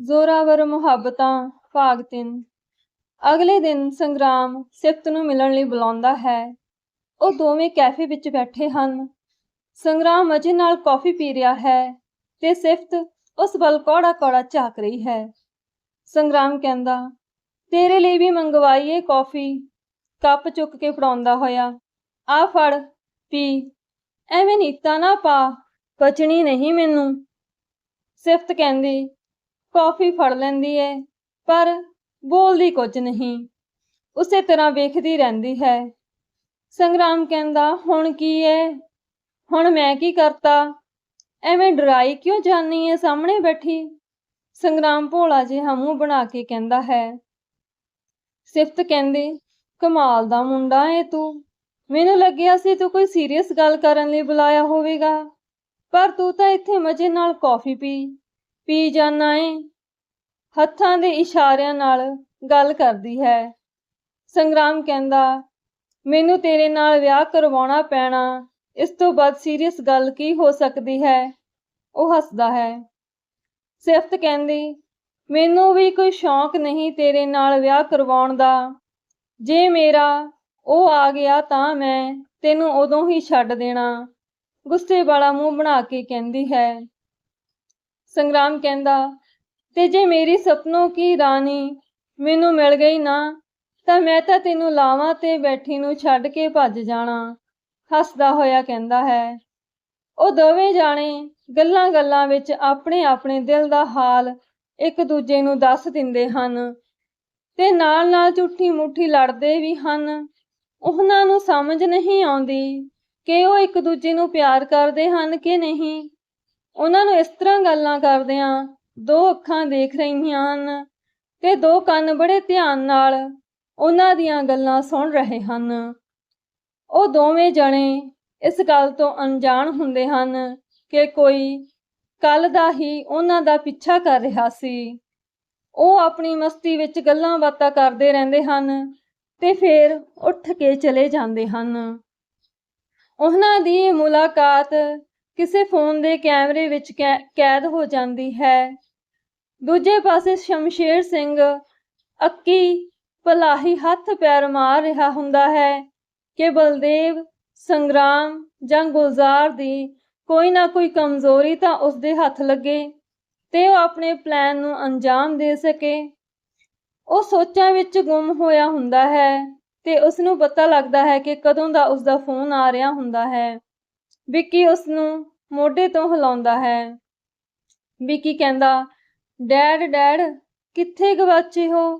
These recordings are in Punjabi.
ਜ਼ੋਰਾਵਰ ਮੁਹੱਬਤਾਂ, ਭਾਗ 3 ਅਗਲੇ ਦਿਨ ਸੰਗਰਾਮ ਸਿਫਤ ਨੂੰ ਮਿਲਣ ਲਈ ਬੁਲਾਉਂਦਾ ਹੈ। ਉਹ ਦੋਵੇਂ ਕੈਫੇ ਵਿੱਚ ਬੈਠੇ ਹਨ। ਸੰਗਰਾਮ ਮਜ਼ੇ ਨਾਲ ਕੌਫੀ ਪੀ ਰਿਹਾ ਹੈ ਤੇ ਸਿਫਤ ਉਸ ਵੱਲ ਕੌੜਾ ਕੌੜਾ ਝਾਕ ਰਹੀ ਹੈ। ਸੰਗਰਾਮ ਕਹਿੰਦਾ, ਤੇਰੇ ਲਈ ਵੀ ਮੰਗਵਾਈਏ ਕੌਫੀ। ਕੱਪ ਚੁੱਕ ਕੇ ਫੜਾਉਂਦਾ ਹੋਇਆ, ਆ ਫੜ, ਪੀ। ਐਵੇਂ ਨੀਤਾ ਨਾ ਪਾ, ਬਚਣੀ ਨਹੀਂ ਮੈਨੂੰ। ਸਿਫਤ ਕਹਿੰਦੀ ਕੌਫੀ ਫੜ ਲੈਂਦੀ ਏ, ਪਰ ਬੋਲਦੀ ਕੁਝ ਨਹੀਂ। ਉਸੇ ਤਰ੍ਹਾਂ ਵੇਖਦੀ ਰਹਿੰਦੀ ਹੈ। ਸੰਗਰਾਮ ਕਹਿੰਦਾ, ਹੁਣ ਕੀ ਏ? ਹੁਣ ਮੈਂ ਕੀ ਕਰਤਾ? ਐਵੇਂ ਡਰਾਈ ਕਿਉਂ ਜਾਨੀ ਏ ਸਾਹਮਣੇ ਬੈਠੀ? ਸੰਗਰਾਮ ਭੋਲਾ ਜਿਹਾ ਮੂੰਹ ਬਣਾ ਕੇ ਕਹਿੰਦਾ ਹੈ। ਸਿਫਤ ਕਹਿੰਦੀ, ਕਮਾਲ ਦਾ ਮੁੰਡਾ ਏ ਤੂੰ। ਮੈਨੂੰ ਲੱਗਿਆ ਸੀ ਤੂੰ ਕੋਈ ਸੀਰੀਅਸ ਗੱਲ ਕਰਨ ਲਈ ਬੁਲਾਇਆ ਹੋਵੇਗਾ, ਪਰ ਤੂੰ ਤਾਂ ਇੱਥੇ ਮਜ਼ੇ ਨਾਲ ਕੌਫੀ ਪੀ। ਪੀ ਜਾਨਾ ਏ। ਹੱਥਾਂ ਦੇ ਇਸ਼ਾਰਿਆਂ ਨਾਲ ਗੱਲ ਕਰਦੀ ਹੈ। ਸੰਗਰਾਮ ਕਹਿੰਦਾ, ਮੈਨੂੰ ਤੇਰੇ ਨਾਲ ਵਿਆਹ ਕਰਵਾਉਣਾ ਪੈਣਾ। ਇਸ ਤੋਂ ਬਾਅਦ ਸੀਰੀਅਸ ਗੱਲ ਕੀ ਹੋ ਸਕਦੀ ਹੈ? ਉਹ ਹੱਸਦਾ ਹੈ। ਸਿਫਤ ਕਹਿੰਦੀ, ਮੈਨੂੰ ਵੀ ਕੋਈ ਸ਼ੌਂਕ ਨਹੀਂ ਤੇਰੇ ਨਾਲ ਵਿਆਹ ਕਰਵਾਉਣ ਦਾ। ਜੇ ਮੇਰਾ ਉਹ ਆ ਗਿਆ ਤਾਂ ਮੈਂ ਤੈਨੂੰ ਉਦੋਂ ਹੀ ਛੱਡ ਦੇਣਾ। ਗੁੱਸੇ ਵਾਲਾ ਮੂੰਹ ਬਣਾ ਕੇ ਕਹਿੰਦੀ ਹੈ। ਸੰਗਰਾਮ ਕਹਿੰਦਾ, ਤੇ ਜੇ ਮੇਰੀ ਸਪਨੋਂ ਕੀ ਰਾਣੀ ਮੈਨੂੰ ਮਿਲ ਗਈ ਨਾ, ਤਾਂ ਮੈਂ ਤਾਂ ਤੈਨੂੰ ਲਾਵਾਂ ਤੇ ਬੈਠੀ ਨੂੰ ਛੱਡ ਕੇ ਭੱਜ ਜਾਣਾ। ਹੱਸਦਾ ਹੋਇਆ ਕਹਿੰਦਾ ਹੈ। ਉਹ ਦੋਵੇਂ ਜਾਣੇ ਗੱਲਾਂ-ਗੱਲਾਂ ਵਿੱਚ ਆਪਣੇ-ਆਪਣੇ ਦਿਲ ਦਾ ਹਾਲ ਇੱਕ ਦੂਜੇ ਨੂੰ ਦੱਸ ਦਿੰਦੇ ਹਨ ਤੇ ਨਾਲ-ਨਾਲ ਝੂਠੀ ਮੁੱਠੀ ਲੜਦੇ ਵੀ ਹਨ। ਉਹਨਾਂ ਨੂੰ ਸਮਝ ਨਹੀਂ ਆਉਂਦੀ ਕਿ ਉਹ ਇੱਕ ਦੂਜੇ ਨੂੰ ਪਿਆਰ ਕਰਦੇ ਹਨ ਕਿ ਨਹੀਂ। ਉਹਨਾਂ ਨੂੰ ਇਸ ਤਰ੍ਹਾਂ ਗੱਲਾਂ ਕਰਦਿਆਂ ਦੋ ਅੱਖਾਂ ਦੇਖ ਰਹੀਆਂ ਹਨ ਤੇ ਦੋ ਕੰਨ ਬੜੇ ਧਿਆਨ ਨਾਲ ਉਹਨਾਂ ਦੀਆਂ ਗੱਲਾਂ ਸੁਣ ਰਹੇ ਹਨ। ਉਹ ਦੋਵੇਂ ਜਣੇ ਇਸ ਗੱਲ ਤੋਂ ਅਣਜਾਣ ਹੁੰਦੇ ਹਨ ਕਿ ਕੋਈ ਕੱਲ ਦਾ ਹੀ ਉਹਨਾਂ ਦਾ ਪਿੱਛਾ ਕਰ ਰਿਹਾ ਸੀ। ਉਹ ਆਪਣੀ ਮਸਤੀ ਵਿੱਚ ਗੱਲਾਂ ਬਾਤਾਂ ਕਰਦੇ ਰਹਿੰਦੇ ਹਨ ਤੇ ਫਿਰ ਉੱਠ ਕੇ ਚਲੇ ਜਾਂਦੇ ਹਨ। ਉਹਨਾਂ ਦੀ ਮੁਲਾਕਾਤ ਕਿਸੇ ਫੋਨ ਦੇ ਕੈਮਰੇ ਵਿੱਚ ਕੈਦ ਹੋ ਜਾਂਦੀ ਹੈ। ਦੂਜੇ ਪਾਸੇ ਸ਼ਮਸ਼ੇਰ ਸਿੰਘ ਅੱਕੀ ਭਲਾਹੀ ਹੱਥ ਪੈਰ ਮਾਰ ਰਿਹਾ ਹੁੰਦਾ ਹੈ ਕਿ ਬਲਦੇਵ, ਸੰਗਰਾਮ ਜਾਂ ਗੁਲਜ਼ਾਰ ਦੀ ਕੋਈ ਨਾ ਕੋਈ ਕਮਜ਼ੋਰੀ ਤਾਂ ਉਸਦੇ ਹੱਥ ਲੱਗੇ ਤੇ ਉਹ ਆਪਣੇ ਪਲਾਨ ਨੂੰ ਅੰਜਾਮ ਦੇ ਸਕੇ। ਉਹ ਸੋਚਾਂ ਵਿੱਚ ਗੁੰਮ ਹੋਇਆ ਹੁੰਦਾ ਹੈ ਤੇ ਉਸ ਨੂੰ ਪਤਾ ਲੱਗਦਾ ਹੈ ਕਿ ਕਦੋਂ ਦਾ ਉਸ ਦਾ ਫੋਨ ਆ ਰਿਹਾ ਹੁੰਦਾ ਹੈ। ਵਿੱਕੀ ਉਸ ਨੂੰ ਮੋਢੇ ਤੋਂ ਹਿਲਾਉਂਦਾ ਹੈ? ਵਿੱਕੀ ਕਹਿੰਦਾ, ਡੈਡ ਡੈਡ, ਕਿੱਥੇ ਗਵਾਚੇ ਹੋ?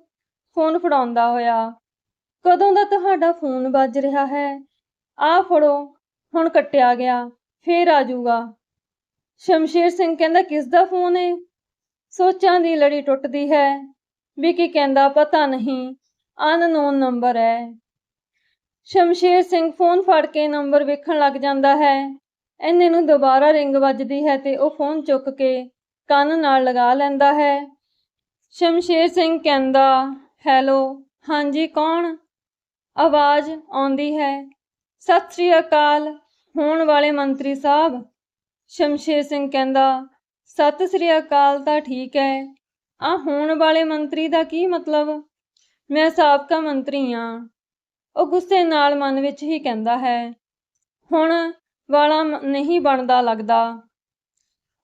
ਫੋਨ ਫੜਾਉਂਦਾ ਹੋਇਆ। ਕਦੋਂ ਦਾ ਤੁਹਾਡਾ ਫੋਨ ਵੱਜ ਰਿਹਾ ਹੈ? ਆ ਫੜੋ, ਹੁਣ ਕੱਟਿਆ ਗਿਆ, ਫੇਰ ਆ ਜਾਊਗਾ ਸ਼ਮਸ਼ੀਰ ਸਿੰਘ ਕਹਿੰਦਾ, ਕਿਸ ਦਾ ਫੋਨ ਹੈ ਸੋਚਾਂ ਦੀ ਲੜੀ ਟੁੱਟਦੀ ਹੈ। ਵਿੱਕੀ ਕਹਿੰਦਾ, ਪਤਾ ਨਹੀਂ। ਅਨਨੋਨ ਨੰਬਰ ਹੈ। ਸ਼ਮਸ਼ੀਰ ਸਿੰਘ ਫੋਨ ਫੜ ਕੇ ਨੰਬਰ ਵੇਖਣ ਲੱਗ ਜਾਂਦਾ ਹੈ। ਐਨੇ ਨੂੰ ਦੁਬਾਰਾ ਰਿੰਗ ਵੱਜਦੀ ਹੈ ਤੇ ਉਹ ਫੋਨ ਚੁੱਕ ਕੇ ਕੰਨ ਨਾਲ ਲਗਾ ਲੈਂਦਾ ਹੈ। ਸ਼ਮਸ਼ੀਰ ਸਿੰਘ ਕਹਿੰਦਾ, ਹੈਲੋ, ਹਾਂਜੀ, ਕੌਣ? ਆਵਾਜ਼ ਆਉਂਦੀ ਹੈ, ਸਤਿ ਸ੍ਰੀ ਅਕਾਲ, ਹੋਣ ਵਾਲੇ ਮੰਤਰੀ ਸਾਹਿਬ। ਸ਼ਮਸ਼ੀਰ ਸਿੰਘ ਕਹਿੰਦਾ, ਸਤਿ ਸ੍ਰੀ ਅਕਾਲ ਤਾਂ ਠੀਕ ਹੈ। ਆ ਹੋਣ ਵਾਲੇ ਮੰਤਰੀ ਦਾ ਕੀ ਮਤਲਬ? ਮੈਂ ਸਾਬਕਾ ਮੰਤਰੀ ਆ ਉਹ ਗੁੱਸੇ ਨਾਲ ਮਨ ਵਿੱਚ ਹੀ ਕਹਿੰਦਾ ਹੈ, ਹੁਣ ਵਾਲਾ ਨਹੀਂ ਬਣਦਾ ਲੱਗਦਾ।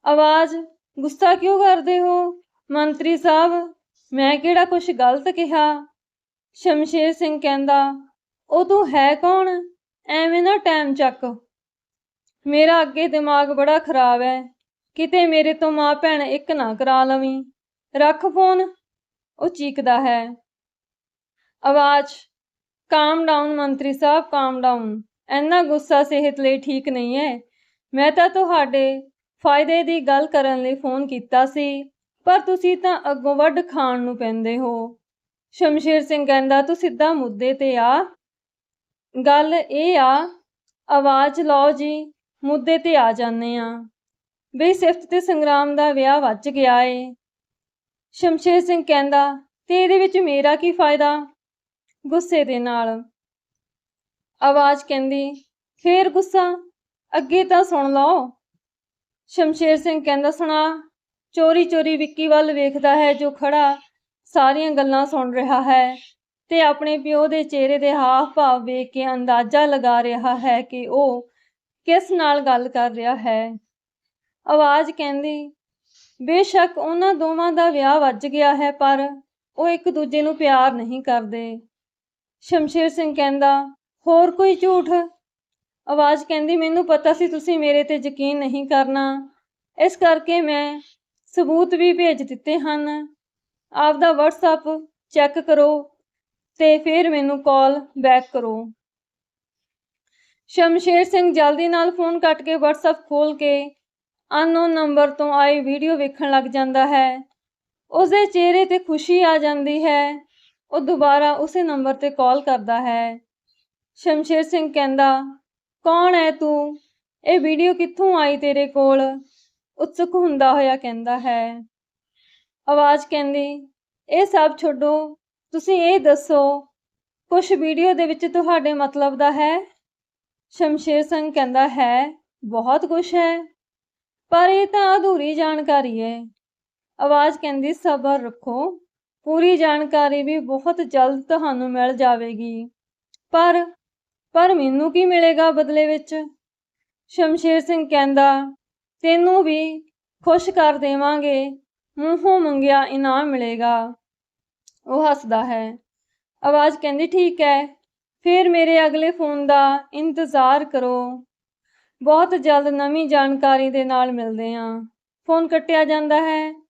ਆਵਾਜ਼, ਗੁੱਸਾ ਕਿਉਂ ਕਰਦੇ ਹੋ? ਮੰਤਰੀ ਸਾਹਿਬ, ਮੈਂ ਕਿਹੜਾ ਕੁਝ ਗਲਤ ਕਿਹਾ? ਸ਼ਮਸ਼ੇਰ ਸਿੰਘ ਕਹਿੰਦਾ, ਉਹ ਤੂੰ ਹੈ ਕੌਣ? ਐਵੇਂ ਨਾ ਟਾਈਮ ਚੱਕ। ਮੇਰਾ ਅੱਗੇ ਦਿਮਾਗ ਬੜਾ ਖਰਾਬ ਹੈ। ਕਿਤੇ ਮੇਰੇ ਤੋਂ ਮਾਂ ਭੈਣ ਇੱਕ ਨਾ ਕਰਾ ਲਵੀਂ। ਰੱਖ ਫੋਨ। ਉਹ ਚੀਕਦਾ ਹੈ। ਆਵਾਜ਼ ਕਾਮ ਡਾਊਨ ਮੰਤਰੀ ਸਾਹਿਬ ਕਾਮ ਡਾਊਨ ਇੰਨਾ ਗੁੱਸਾ ਸਿਹਤ ਲਈ ਠੀਕ ਨਹੀਂ ਹੈ। ਮੈਂ ਤਾਂ ਤੁਹਾਡੇ ਫਾਇਦੇ ਦੀ ਗੱਲ ਕਰਨ ਲਈ ਫੋਨ ਕੀਤਾ ਸੀ, ਪਰ ਤੁਸੀਂ ਤਾਂ ਅੱਗੋਂ ਵੱਢ ਖਾਣ ਨੂੰ ਪੈਂਦੇ ਹੋ। ਸ਼ਮਸ਼ੀਰ ਸਿੰਘ ਕਹਿੰਦਾ, ਤੂੰ ਸਿੱਧਾ ਮੁੱਦੇ ਤੇ ਆ। ਗੱਲ ਇਹ ਆ, ਆਵਾਜ਼ ਲਓ ਜੀ, ਮੁੱਦੇ ਤੇ ਆ ਜਾਂਦੇ ਆ ਬਈ ਸਿਫਤ ਤੇ ਸੰਗਰਾਮ ਦਾ ਵਿਆਹ ਵੱਜ ਗਿਆ ਏ। ਸ਼ਮਸ਼ੇਰ ਸਿੰਘ ਕਹਿੰਦਾ, ਤੇ ਇਹਦੇ ਵਿੱਚ ਮੇਰਾ ਕੀ ਫਾਇਦਾ? ਗੁੱਸੇ ਦੇ ਨਾਲ। ਆਵਾਜ਼ ਕਹਿੰਦੀ, ਫੇਰ ਗੁੱਸਾ? ਅੱਗੇ ਤਾਂ ਸੁਣ ਲਓ। ਸ਼ਮਸ਼ੇਰ ਸਿੰਘ ਕਹਿੰਦਾ, ਸੁਣਾ, ਚੋਰੀ-ਚੋਰੀ ਵਿੱਕੀ ਵੱਲ ਵੇਖਦਾ ਹੈ ਜੋ ਖੜਾ, ਸਾਰੀਆਂ ਗੱਲਾਂ ਸੁਣ ਰਿਹਾ ਹੈ ਤੇ ਆਪਣੇ ਪਿਓ ਦੇ ਚਿਹਰੇ ਦੇ ਹਾਵ-ਭਾਵ ਵੇਖ ਕੇ ਅੰਦਾਜ਼ਾ ਲਗਾ ਰਿਹਾ ਹੈ ਕਿ ਉਹ ਕਿਸ ਨਾਲ ਗੱਲ ਕਰ ਰਿਹਾ ਹੈ। ਆਵਾਜ਼ ਕਹਿੰਦੀ, ਬੇਸ਼ੱਕ ਉਹਨਾਂ ਦੋਵਾਂ ਦਾ ਵਿਆਹ ਵੱਜ ਗਿਆ ਹੈ, ਪਰ ਉਹ ਇੱਕ ਦੂਜੇ ਨੂੰ ਪਿਆਰ ਨਹੀਂ ਕਰਦੇ। ਸ਼ਮਸ਼ੇਰ ਸਿੰਘ ਕਹਿੰਦਾ, ਹੋਰ ਕੋਈ ਝੂਠ? ਆਵਾਜ਼ ਕਹਿੰਦੀ, ਮੈਨੂੰ ਪਤਾ ਸੀ ਤੁਸੀਂ ਮੇਰੇ ਤੇ ਯਕੀਨ ਨਹੀਂ ਕਰਨਾ। ਇਸ ਕਰਕੇ ਮੈਂ ਸਬੂਤ ਵੀ ਭੇਜ ਦਿੱਤੇ ਹਨ। ਆਪਦਾ WhatsApp ਚੈੱਕ ਕਰੋ ਤੇ ਫਿਰ ਮੈਨੂੰ ਕਾਲ ਬੈਕ ਕਰੋ। ਸ਼ਮਸ਼ੇਰ ਸਿੰਘ ਜਲਦੀ ਨਾਲ ਫੋਨ ਕੱਟ ਕੇ WhatsApp ਖੋਲ ਕੇ ਅਨਨੋਨ ਨੰਬਰ ਤੋਂ ਆਈ ਵੀਡੀਓ ਵੇਖਣ ਲੱਗ ਜਾਂਦਾ ਹੈ। ਉਸਦੇ ਚਿਹਰੇ ਤੇ ਖੁਸ਼ੀ ਆ ਜਾਂਦੀ ਹੈ। ਉਹ ਦੁਬਾਰਾ ਉਸੇ ਨੰਬਰ ਤੇ ਕਾਲ ਕਰਦਾ ਹੈ। ਸ਼ਮਸ਼ੇਰ ਸਿੰਘ ਕਹਿੰਦਾ, ਕੌਣ ਹੈ ਤੂੰ? ਇਹ ਵੀਡੀਓ ਕਿੱਥੋਂ ਆਈ ਤੇਰੇ ਕੋਲ? ਉਤਸੁਕ ਹੁੰਦਾ ਹੋਇਆ ਕਹਿੰਦਾ ਹੈ। ਆਵਾਜ਼ ਕਹਿੰਦੀ, ਇਹ ਸਭ ਛੱਡੋ, ਤੁਸੀਂ ਇਹ ਦੱਸੋ ਕੁਝ ਵੀਡੀਓ ਦੇ ਵਿੱਚ ਤੁਹਾਡੇ ਮਤਲਬ ਦਾ ਹੈ? ਸ਼ਮਸ਼ੇਰ ਸਿੰਘ ਕਹਿੰਦਾ, ਹੈ, ਬਹੁਤ ਕੁਝ ਹੈ, ਪਰ ਇਹ ਤਾਂ ਅਧੂਰੀ ਜਾਣਕਾਰੀ ਹੈ ਆਵਾਜ਼ ਕਹਿੰਦੀ, ਸਬਰ ਰੱਖੋ ਪੂਰੀ ਜਾਣਕਾਰੀ ਵੀ ਬਹੁਤ ਜਲਦ ਤੁਹਾਨੂੰ ਮਿਲ ਜਾਵੇਗੀ। ਪਰ ਪਰ ਮੈਨੂੰ ਕੀ ਮਿਲੇਗਾ ਬਦਲੇ ਵਿੱਚ? ਸ਼ਮਸ਼ੇਰ ਸਿੰਘ ਕਹਿੰਦਾ, ਤੈਨੂੰ ਵੀ ਖੁਸ਼ ਕਰ ਦੇਵਾਂਗੇ। ਮੂੰਹੋਂ ਮੰਗਿਆ ਇਨਾਮ ਮਿਲੇਗਾ। ਉਹ ਹੱਸਦਾ ਹੈ। ਆਵਾਜ਼ ਕਹਿੰਦੀ, ਠੀਕ ਹੈ, ਫਿਰ ਮੇਰੇ ਅਗਲੇ ਫੋਨ ਦਾ ਇੰਤਜ਼ਾਰ ਕਰੋ। ਬਹੁਤ ਜਲਦ ਨਵੀਂ ਜਾਣਕਾਰੀ ਦੇ ਨਾਲ ਮਿਲਦੇ ਹਾਂ। ਫੋਨ ਕੱਟਿਆ ਜਾਂਦਾ ਹੈ।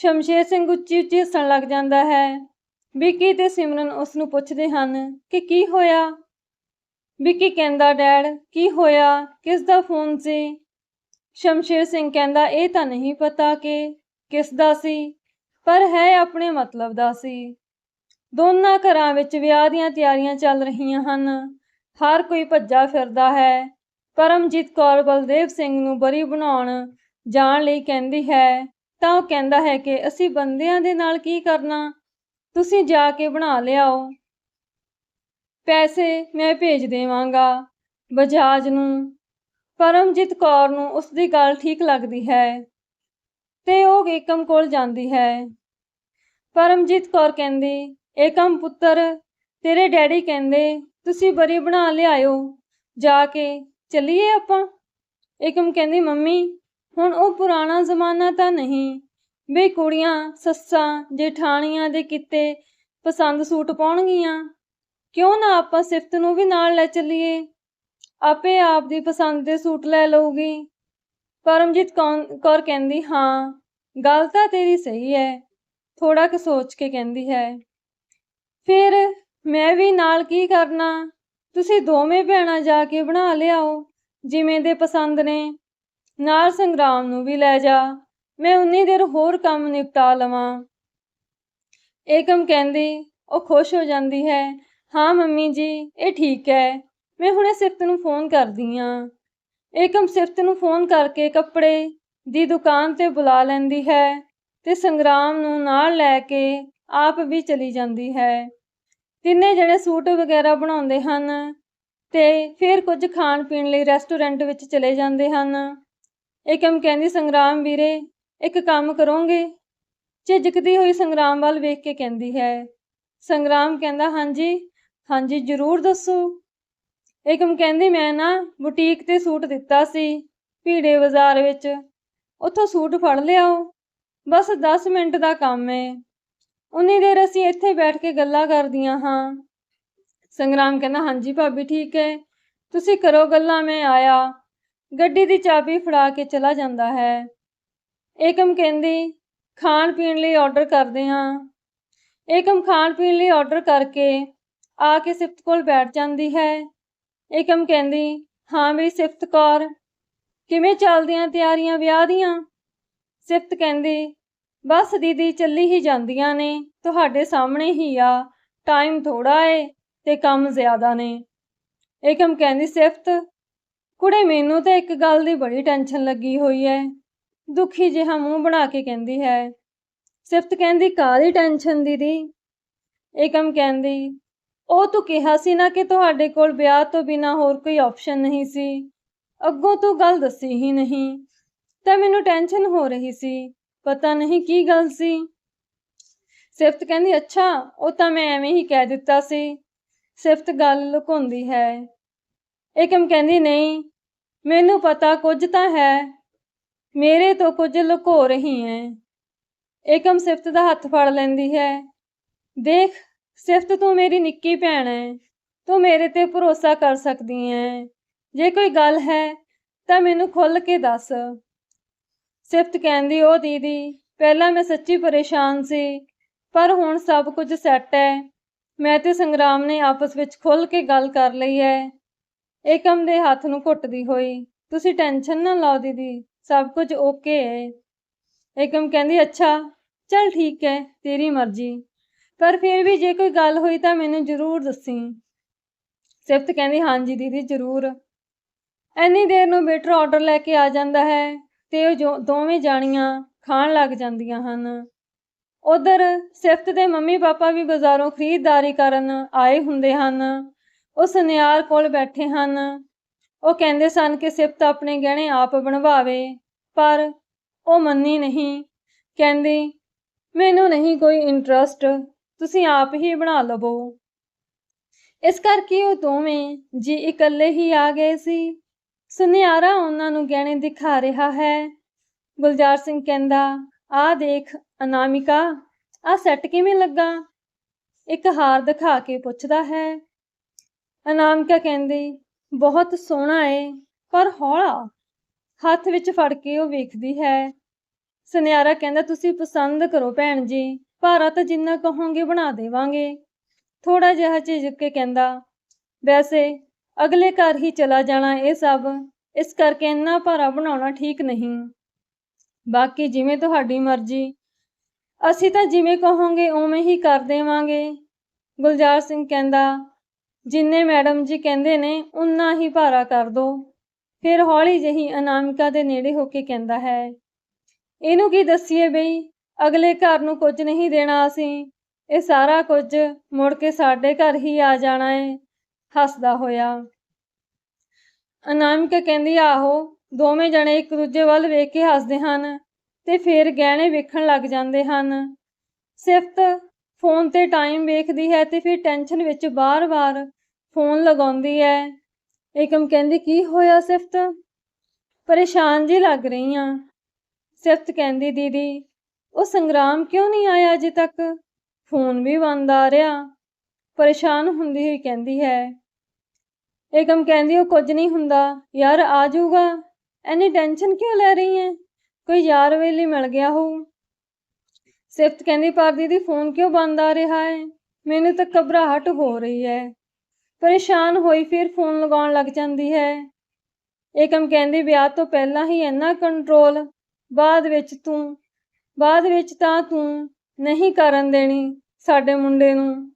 ਸ਼ਮਸ਼ੇਰ ਸਿੰਘ ਉੱਚੀ ਉੱਚੀ ਹੱਸਣ ਲੱਗ ਜਾਂਦਾ ਹੈ। ਵਿੱਕੀ ਤੇ ਸਿਮਰਨ ਉਸ ਨੂੰ ਪੁੱਛਦੇ ਹਨ ਕਿ ਕੀ ਹੋਇਆ? ਵਿੱਕੀ ਕਹਿੰਦਾ, ਡੈਡ, ਕੀ ਹੋਇਆ? ਕਿਸ ਦਾ ਫੋਨ ਸੀ? ਸ਼ਮਸ਼ੇਰ ਸਿੰਘ ਕਹਿੰਦਾ, ਇਹ ਤਾਂ ਨਹੀਂ ਪਤਾ ਕਿ ਕਿਸ ਦਾ ਸੀ, ਪਰ ਹੈ ਆਪਣੇ ਮਤਲਬ ਦਾ ਸੀ। ਦੋਨਾਂ ਘਰਾਂ ਵਿੱਚ ਵਿਆਹ ਦੀਆਂ ਤਿਆਰੀਆਂ ਚੱਲ ਰਹੀਆਂ ਹਨ। ਹਰ ਕੋਈ ਭੱਜਾ ਫਿਰਦਾ ਹੈ। ਪਰਮਜੀਤ ਕੌਰ ਬਲਦੇਵ ਸਿੰਘ ਨੂੰ ਬਰੀ ਬਣਾਉਣ ਜਾਣ ਲਈ ਕਹਿੰਦੀ ਹੈ ਤਾਂ ਉਹ ਕਹਿੰਦਾ ਹੈ ਕਿ ਅਸੀਂ ਬੰਦਿਆਂ ਦੇ ਨਾਲ ਕੀ ਕਰਨਾ? ਤੁਸੀਂ ਜਾ ਕੇ ਬਣਾ ਲਿਆਓ। ਪੈਸੇ ਮੈਂ ਭੇਜ ਦੇਵਾਂਗਾ ਬਜਾਜ ਨੂੰ। ਪਰਮਜੀਤ ਕੌਰ ਨੂੰ ਉਸ ਦੀ ਗੱਲ ਠੀਕ ਲੱਗਦੀ ਹੈ ਤੇ ਉਹ ਏਕਮ ਕੋਲ ਜਾਂਦੀ ਹੈ। ਪਰਮਜੀਤ ਕੌਰ ਕਹਿੰਦੀ, ਏਕਮ ਪੁੱਤਰ, ਤੇਰੇ ਡੈਡੀ ਕਹਿੰਦੇ, ਤੁਸੀਂ ਬਰੀ ਬਣਾ ਲਿਆਇਓ, ਜਾ ਕੇ ਚੱਲੀਏ ਆਪਾਂ? ਏਕਮ ਕਹਿੰਦੀ, ਮੰਮੀ ਹੁਣ ਉਹ ਪੁਰਾਣਾ ਜ਼ਮਾਨਾ ਤਾਂ ਨਹੀਂ। ਵੀ ਕੁੜੀਆਂ ਸੱਸਾਂ, ਜੇਠਾਣੀਆਂ ਦੇ ਕਿਤੇ ਪਸੰਦ ਸੂਟ ਪਾਉਣਗੀਆਂ। ਕਿਉਂ ਨਾ ਆਪਾਂ ਸਿਫਤ ਨੂੰ ਵੀ ਨਾਲ ਲੈ ਚੱਲੀਏ। ਆਪੇ ਆਪ ਦੀ ਪਸੰਦ ਦੇ ਸੂਟ ਲੈ ਲਊਗੀ। ਪਰਮਜੀਤ ਕੌਰ ਕੌਰ ਕਹਿੰਦੀ, ਹਾਂ, ਗੱਲ ਤਾਂ ਤੇਰੀ ਸਹੀ ਹੈ ਥੋੜਾ ਕੁ ਸੋਚ ਕੇ ਕਹਿੰਦੀ ਹੈ। ਫਿਰ ਮੈਂ ਵੀ ਨਾਲ ਕੀ ਕਰਨਾ? ਤੁਸੀਂ ਦੋਵੇਂ ਭੈਣਾਂ ਜਾ ਕੇ ਬਣਾ ਲਿਆਓ, ਜਿਵੇਂ ਦੇ ਪਸੰਦ ਨੇ। ਨਾਲ ਸੰਗਰਾਮ ਨੂੰ ਵੀ ਲੈ ਜਾ, ਮੈਂ ਉਨੀ ਦੇਰ ਹੋਰ ਕੰਮ ਨਿਪਟਾ ਲਵਾਂ। ਏਕਮ ਕਹਿੰਦੀ, ਉਹ ਖੁਸ਼ ਹੋ ਜਾਂਦੀ ਹੈ, ਹਾਂ ਮੰਮੀ ਜੀ, ਇਹ ਠੀਕ ਹੈ, ਮੈਂ ਹੁਣੇ ਸਿਫਤ ਨੂੰ ਫੋਨ ਕਰਦੀ ਆ ਏਕਮ ਸਿਫਤ ਨੂੰ ਫੋਨ ਕਰਕੇ ਕੱਪੜੇ ਦੀ ਦੁਕਾਨ ਤੇ ਬੁਲਾ ਲੈਂਦੀ ਹੈ ਤੇ ਸੰਗਰਾਮ ਨੂੰ ਨਾਲ ਲੈ ਕੇ ਆਪ ਵੀ ਚਲੀ ਜਾਂਦੀ ਹੈ। ਤਿੰਨੇ ਜਣੇ ਸੂਟ ਵਗੈਰਾ ਬਣਾਉਂਦੇ ਹਨ ਤੇ ਫਿਰ ਕੁਝ ਖਾਣ ਪੀਣ ਲਈ ਰੈਸਟੋਰੈਂਟ ਵਿੱਚ ਚਲੇ ਜਾਂਦੇ ਹਨ। ਏਕਮ ਕਹਿੰਦੀ, ਸੰਗਰਾਮ ਵੀਰੇ, ਇੱਕ ਕੰਮ ਕਰੋਗੇ। ਝਿਜਕਦੀ ਹੋਈ ਸੰਗਰਾਮ ਵੱਲ ਵੇਖ ਕੇ ਕਹਿੰਦੀ ਹੈ, ਸੰਗਰਾਮ ਕਹਿੰਦਾ, ਹਾਂਜੀ ਹਾਂਜੀ, ਜ਼ਰੂਰ ਦੱਸੋ। ਏਕਮ ਕਹਿੰਦੀ, ਮੈਂ ਨਾ ਬੁਟੀਕ ਤੇ ਸੂਟ ਦਿੱਤਾ ਸੀ, ਭੀੜੇ ਬਾਜ਼ਾਰ ਵਿੱਚ। ਉੱਥੋਂ ਸੂਟ ਫੜ ਲਿਆਓ। ਬਸ 10 ਮਿੰਟ ਦਾ ਕੰਮ ਏ। ਉਨੀ ਦੇਰ ਅਸੀਂ ਇੱਥੇ ਬੈਠ ਕੇ ਗੱਲਾਂ ਕਰਦੀਆਂ ਹਾਂ। ਸੰਗਰਾਮ ਕਹਿੰਦਾ, ਹਾਂਜੀ ਭਾਬੀ, ਠੀਕ ਹੈ ਤੁਸੀਂ ਕਰੋ ਗੱਲਾਂ, ਮੈਂ ਆਇਆ। ਗੱਡੀ ਦੀ ਚਾਬੀ ਫੜਾ ਕੇ ਚਲਾ ਜਾਂਦਾ ਹੈ। ਏਕਮ ਕਹਿੰਦੀ, ਖਾਣ ਪੀਣ ਲਈ ਆਰਡਰ ਕਰਦੇ ਹਾਂ। ਏਕਮ ਖਾਣ ਪੀਣ ਲਈ ਆਰਡਰ ਕਰਕੇ ਆ ਕੇ ਸਿਫਤ ਕੋਲ ਬੈਠ ਜਾਂਦੀ ਹੈ। ਏਕਮ ਕਹਿੰਦੀ, ਹਾਂ ਮੇਰੀ ਸਿਫਤ ਕੌਰ, ਕਿਵੇਂ ਚੱਲਦੀਆਂ ਤਿਆਰੀਆਂ ਵਿਆਹ ਦੀਆਂ? ਸਿਫਤ ਕਹਿੰਦੀ, ਬਸ ਦੀਦੀ ਚੱਲੀ ਹੀ ਜਾਂਦੀਆਂ ਨੇ, ਤੁਹਾਡੇ ਸਾਹਮਣੇ ਹੀ ਆ ਟਾਈਮ ਥੋੜਾ ਏ ਤੇ ਕੰਮ ਜ਼ਿਆਦਾ ਨੇ। ਏਕਮ ਕਹਿੰਦੀ, ਸਿਫਤ ਕੁੜੇ, ਮੈਨੂੰ ਤਾਂ ਇੱਕ ਗੱਲ ਦੀ ਬੜੀ ਟੈਨਸ਼ਨ ਲੱਗੀ ਹੋਈ ਐ। ਦੁਖੀ ਜਿਹਾ ਮੂੰਹ ਬਣਾ ਕੇ ਕਹਿੰਦੀ ਹੈ। ਸਿਫਤ ਕਹਿੰਦੀ, ਕਾਹਦੀ ਟੈਨਸ਼ਨ ਦੀਦੀ? ਏਕਮ ਕਹਿੰਦੀ, ਉਹ ਤੂੰ ਕਿਹਾ ਸੀ ਨਾ ਕਿ ਤੁਹਾਡੇ ਕੋਲ ਵਿਆਹ ਤੋਂ ਬਿਨਾ ਹੋਰ ਕੋਈ ਆਪਸ਼ਨ ਨਹੀਂ ਸੀ। ਅੱਗੋਂ ਤੂੰ ਗੱਲ ਦੱਸੀ ਹੀ ਨਹੀਂ। ਤਾਂ ਮੈਨੂੰ ਟੈਨਸ਼ਨ ਹੋ ਰਹੀ ਸੀ। ਪਤਾ ਨਹੀਂ ਕੀ ਗੱਲ ਸੀ। ਸਿਫਤ ਕਹਿੰਦੀ, ਅੱਛਾ, ਉਹ ਤਾਂ ਮੈਂ ਐਵੇਂ ਹੀ ਕਹਿ ਦਿੱਤਾ ਸੀ। ਸਿਫਤ ਗੱਲ ਲੁਕਾਉਂਦੀ ਹੈ। ਏਕਮ ਕਹਿੰਦੀ, ਨਹੀਂ ਮੈਨੂੰ ਪਤਾ ਕੁਝ ਤਾਂ ਹੈ। ਮੇਰੇ ਤੋਂ ਕੁਝ ਲੁਕੋ ਰਹੀ ਹੈ। ਏਕਮ ਸਿਫਤ ਦਾ ਹੱਥ ਫੜ ਲੈਂਦੀ ਹੈ। ਦੇਖ, ਸਿਫਤ ਤੂੰ ਮੇਰੀ ਨਿੱਕੀ ਭੈਣ ਹੈ। ਤੂੰ ਮੇਰੇ ਤੇ ਭਰੋਸਾ ਕਰ ਸਕਦੀ ਹੈ। ਜੇ ਕੋਈ ਗੱਲ ਹੈ, ਤਾਂ ਮੈਨੂੰ ਖੁੱਲ ਕੇ ਦੱਸ। ਸਿਫਤ ਕਹਿੰਦੀ ਉਹ ਦੀਦੀ, ਪਹਿਲਾਂ ਮੈਂ ਸੱਚੀ ਪਰੇਸ਼ਾਨ ਸੀ, ਪਰ ਹੁਣ ਸਭ ਕੁਝ ਸੈੱਟ ਹੈ। ਮੈਂ ਤੇ ਸੰਗਰਾਮ ਨੇ ਆਪਸ ਵਿੱਚ ਖੁੱਲ ਕੇ ਗੱਲ ਕਰ ਲਈ ਹੈ। ਏਕਮ ਦੇ ਹੱਥ ਨੂੰ ਘੁੱਟਦੀ ਹੋਈ, ਤੁਸੀਂ ਟੈਨਸ਼ਨ ਨਾ ਲਓ ਦੀਦੀ, ਸਭ ਕੁਝ ਓਕੇ ਹੈ ਏਕਮ ਕਹਿੰਦੀ, ਅੱਛਾ, ਚਲ ਠੀਕ ਹੈ ਤੇਰੀ ਮਰਜ਼ੀ। ਪਰ ਫਿਰ ਵੀ ਜੇ ਕੋਈ ਗੱਲ ਹੋਈ ਤਾਂ ਮੈਨੂੰ ਜ਼ਰੂਰ ਦੱਸੀ। ਸਿਫਤ ਕਹਿੰਦੀ, ਹਾਂਜੀ ਦੀਦੀ, ਜ਼ਰੂਰ। ਐਨੀ ਦੇਰ ਨੂੰ ਬੇਟਰ ਆਰਡਰ ਲੈ ਕੇ ਆ ਜਾਂਦਾ ਹੈ ਤੇ ਉਹ ਜੋ- ਦੋਵੇਂ ਜਾਣੀਆਂ ਖਾਣ ਲੱਗ ਜਾਂਦੀਆਂ ਹਨ। ਉਧਰ ਸਿਫਤ ਦੇ ਮੰਮੀ ਪਾਪਾ ਵੀ ਬਾਜ਼ਾਰੋਂ ਖਰੀਦਦਾਰੀ ਕਰਨ ਆਏ ਹੁੰਦੇ ਹਨ। ਉਹ ਸੁਨਿਆਰ ਕੋਲ ਬੈਠੇ ਹਨ। ਉਹ ਕਹਿੰਦੇ ਸਨ ਕਿ ਸਿਫਤ ਆਪਣੇ ਗਹਿਣੇ ਆਪ ਬਣਵਾਵੇ, ਪਰ ਉਹ ਮੰਨੀ ਨਹੀਂ। ਕਹਿੰਦੀ, ਮੈਨੂੰ ਨਹੀਂ ਕੋਈ ਇੰਟਰਸਟ ਤੁਸੀਂ ਆਪ ਹੀ ਬਣਾ ਲਵੋ। ਇਸ ਕਰਕੇ ਉਹ ਦੋਵੇਂ ਜੀ ਇਕੱਲੇ ਹੀ ਆ ਗਏ ਸੀ? ਸੁਨਿਆਰਾ ਉਹਨਾਂ ਨੂੰ ਗਹਿਣੇ ਦਿਖਾ ਰਿਹਾ ਹੈ। ਗੁਲਜ਼ਾਰ ਸਿੰਘ ਕਹਿੰਦਾ, ਆ ਦੇਖ, ਅਨਾਮਿਕਾ, ਆ ਸੈੱਟ ਕਿਵੇਂ ਲੱਗਾ? ਇੱਕ ਹਾਰ ਦਿਖਾ ਕੇ ਪੁੱਛਦਾ ਹੈ। ਅਨਾਮਿਕਾ ਕਹਿੰਦੀ? ਬਹੁਤ ਸੋਹਣਾ ਏ, ਪਰ ਹੌਲਾ। ਹੱਥ ਵਿੱਚ ਫੜ ਕੇ ਉਹ ਵੇਖਦੀ ਹੈ। ਸੁਨਿਆਰਾ ਕਹਿੰਦਾ, ਤੁਸੀਂ ਪਸੰਦ ਕਰੋ ਭੈਣ ਜੀ, ਭਾਰਾ ਤਾਂ ਜਿੰਨਾ ਕਹੋਗੇ ਬਣਾ ਦੇਵਾਂਗੇ। ਥੋੜਾ ਜਿਹਾ ਝਿਜਕ ਕੇ ਕਹਿੰਦਾ, ਵੈਸੇ ਅਗਲੇ ਘਰ ਹੀ ਚਲਾ ਜਾਣਾ ਇਹ ਸਭ, ਇਸ ਕਰਕੇ ਇੰਨਾ ਭਾਰਾ ਬਣਾਉਣਾ ਠੀਕ ਨਹੀਂ। ਬਾਕੀ ਜਿਵੇਂ ਤੁਹਾਡੀ ਮਰਜ਼ੀ। ਅਸੀਂ ਤਾਂ ਜਿਵੇਂ ਕਹੋਗੇ, ਉਵੇਂ ਹੀ ਕਰ ਦੇਵਾਂਗੇ। ਗੁਲਜ਼ਾਰ ਸਿੰਘ ਕਹਿੰਦਾ ਜਿੰਨੇ ਮੈਡਮ ਜੀ ਕਹਿੰਦੇ ਨੇ ਉਨਾ ਹੀ ਭਾਰਾ ਕਰ ਦੋ। ਫਿਰ ਹੌਲੀ ਜਿਹੀ ਅਨਾਮਿਕਾ ਦੇ ਨੇੜੇ ਹੋ ਕੇ ਕਹਿੰਦਾ ਹੈ, ਇਹਨੂੰ ਕੀ ਦੱਸੀਏ ਬਈ? ਅਗਲੇ ਘਰ ਨੂੰ ਕੁਝ ਨਹੀਂ ਦੇਣਾ ਅਸੀਂ। ਇਹ ਸਾਰਾ ਕੁਝ ਮੁੜ ਕੇ ਸਾਡੇ ਘਰ ਹੀ ਆ ਜਾਣਾ ਏ। ਹੱਸਦਾ ਹੋਇਆ। ਅਨਾਮਿਕਾ ਕਹਿੰਦੀ, ਆਹੋ, ਦੋਵੇਂ ਜਣੇ ਇੱਕ ਦੂਜੇ ਵੱਲ ਵੇਖ ਕੇ ਹੱਸਦੇ ਹਨ ਤੇ ਫਿਰ ਗਹਿਣੇ ਵੇਖਣ ਲੱਗ ਜਾਂਦੇ ਹਨ। ਸਿਫਤ ਫੋਨ ਤੇ ਟਾਈਮ ਵੇਖਦੀ ਹੈ ਤੇ ਫਿਰ ਟੈਨਸ਼ਨ ਵਿੱਚ ਬਾਰ-ਬਾਰ ਫੋਨ ਲਗਾਉਂਦੀ ਹੈ। ਏਕਮ ਕਹਿੰਦੀ, ਕੀ ਹੋਇਆ ਸਿਫਤ? ਪਰੇਸ਼ਾਨ ਜੀ ਲੱਗ ਰਹੀ ਆ। ਸਿਫਤ ਕਹਿੰਦੀ, ਦੀਦੀ, ਉਹ ਸੰਗਰਾਮ ਕਿਉਂ ਨਹੀਂ ਆਇਆ ਅਜੇ ਤੱਕ? ਫੋਨ ਵੀ ਬੰਦ ਆ ਰਿਹਾ। ਪਰੇਸ਼ਾਨ ਹੁੰਦੀ ਹੋਈ ਕਹਿੰਦੀ ਹੈ। ਏਕਮ ਕਹਿੰਦੀ, ਉਹ ਕੁਝ ਨਹੀਂ ਹੁੰਦਾ। ਯਾਰ ਆ ਜਾਊਗਾ। ਐਨੀ ਟੈਨਸ਼ਨ ਕਿਉਂ ਲੈ ਰਹੀ ਹੈ ਕੋਈ ਯਾਰ ਵੇਲੀ ਮਿਲ ਗਿਆ ਹੋਊ। ਸਿਫਤ ਕਹਿੰਦੀ, ਪਰ ਦੀਦੀ, ਫੋਨ ਕਿਉਂ ਬੰਦ ਆ ਰਿਹਾ ਹੈ? ਮੈਨੂੰ ਤਾਂ ਘਬਰਾਹਟ ਹੋ ਰਹੀ ਹੈ। ਪਰੇਸ਼ਾਨ ਹੋਈ ਫਿਰ ਫੋਨ ਲਗਾਉਣ ਲੱਗ ਜਾਂਦੀ ਹੈ। ਏਕਮ ਕਹਿੰਦੀ, ਵਿਆਹ ਤੋਂ ਪਹਿਲਾਂ ਹੀ ਇੰਨਾ ਕੰਟਰੋਲ ਬਾਅਦ ਵਿੱਚ ਤੂੰ, ਬਾਅਦ ਵਿੱਚ ਤਾਂ ਤੂੰ ਨਹੀਂ ਕਰਨ ਦੇਣੀ ਸਾਡੇ ਮੁੰਡੇ ਨੂੰ।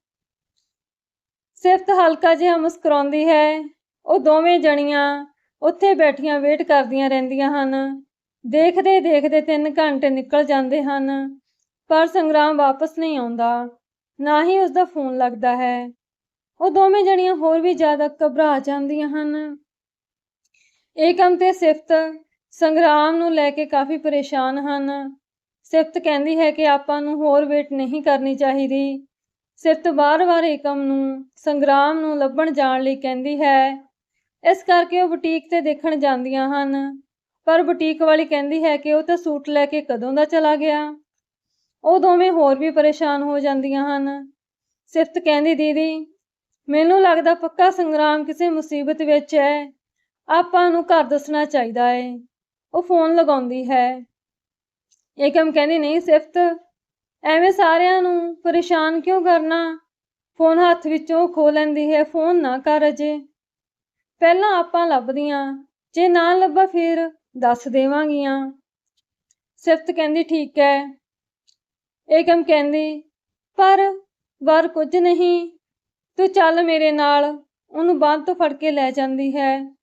ਸਿਫਤ ਹਲਕਾ ਜਿਹਾ ਮੁਸਕਰਾਉਂਦੀ ਹੈ। ਉਹ ਦੋਵੇਂ ਜਣੀਆਂ ਉੱਥੇ ਬੈਠੀਆਂ ਵੇਟ ਕਰਦੀਆਂ ਰਹਿੰਦੀਆਂ ਹਨ। ਦੇਖਦੇ ਦੇਖਦੇ 3 ਘੰਟੇ ਨਿਕਲ ਜਾਂਦੇ ਹਨ। ਪਰ ਸੰਗਰਾਮ ਵਾਪਸ ਨਹੀਂ ਆਉਂਦਾ, ਨਾ ਹੀ ਉਸ ਦਾ ਫੋਨ ਲੱਗਦਾ ਹੈ। ਉਹ ਦੋਵੇਂ ਜਣੀਆਂ ਹੋਰ ਵੀ ਜ਼ਿਆਦਾ ਘਬਰਾ ਜਾਂਦੀਆਂ ਹਨ। ਏਕਮ ਤੇ ਸਿਫਤ ਸੰਗਰਾਮ ਨੂੰ ਲੈ ਕੇ ਕਾਫੀ ਪਰੇਸ਼ਾਨ ਹਨ। ਸਿਫਤ ਕਹਿੰਦੀ ਹੈ ਕਿ ਆਪਾਂ ਨੂੰ ਹੋਰ ਵੇਟ ਨਹੀਂ ਕਰਨੀ ਚਾਹੀਦੀ। ਸਿਫਤ ਵਾਰ-ਵਾਰ ਏਕਮ ਨੂੰ, ਸੰਗਰਾਮ ਨੂੰ ਲੱਭਣ ਜਾਣ ਲਈ ਕਹਿੰਦੀ ਹੈ। ਇਸ ਕਰਕੇ ਉਹ ਬੁਟੀਕ ਤੇ ਦੇਖਣ ਜਾਂਦੀਆਂ ਹਨ। ਪਰ ਬੁਟੀਕ ਵਾਲੀ ਕਹਿੰਦੀ ਹੈ ਕਿ ਉਹ ਤਾਂ ਸੂਟ ਲੈ ਕੇ ਕਦੋਂ ਦਾ ਚਲਾ ਗਿਆ? ਉਹ ਦੋਵੇਂ ਹੋਰ ਵੀ ਪਰੇਸ਼ਾਨ ਹੋ ਜਾਂਦੀਆਂ ਹਨ। ਸਿਫਤ ਕਹਿੰਦੀ, ਦੀਦੀ, ਮੈਨੂੰ ਲੱਗਦਾ ਪੱਕਾ ਸੰਗਰਾਮ ਕਿਸੇ ਮੁਸੀਬਤ ਵਿੱਚ ਹੈ। ਆਪਾਂ ਨੂੰ ਘਰ ਦੱਸਣਾ ਚਾਹੀਦਾ ਹੈ ਉਹ ਫੋਨ ਲਗਾਉਂਦੀ ਹੈ। ਏਕਮ ਕਹਿੰਦੀ, ਨਹੀਂ ਸਿਫਤ, ਐਵੇਂ ਸਾਰਿਆਂ ਨੂੰ ਪਰੇਸ਼ਾਨ ਕਿਉਂ ਕਰਨਾ? ਫੋਨ ਹੱਥ ਵਿੱਚੋਂ ਖੋ ਲੈਂਦੀ ਹੈ, ਫੋਨ ਨਾ ਕਰ ਅਜੇ। ਪਹਿਲਾਂ ਆਪਾਂ ਲੱਭਦੀਆਂ, ਜੇ ਨਾ ਲੱਭਾ ਫਿਰ ਦੱਸ ਦੇਵਾਂਗੀਆਂ। ਸਿਫਤ ਕਹਿੰਦੀ, ਠੀਕ ਹੈ ਏਕਮ ਕਹਿੰਦੀ, ਪਰ ਵਾਰ ਕੁਝ ਨਹੀਂ। ਤੂੰ ਚੱਲ ਮੇਰੇ ਨਾਲ, ਉਹਨੂੰ ਬਾਂਹ ਤੋਂ ਫੜ ਕੇ ਲੈ ਜਾਂਦੀ ਹੈ।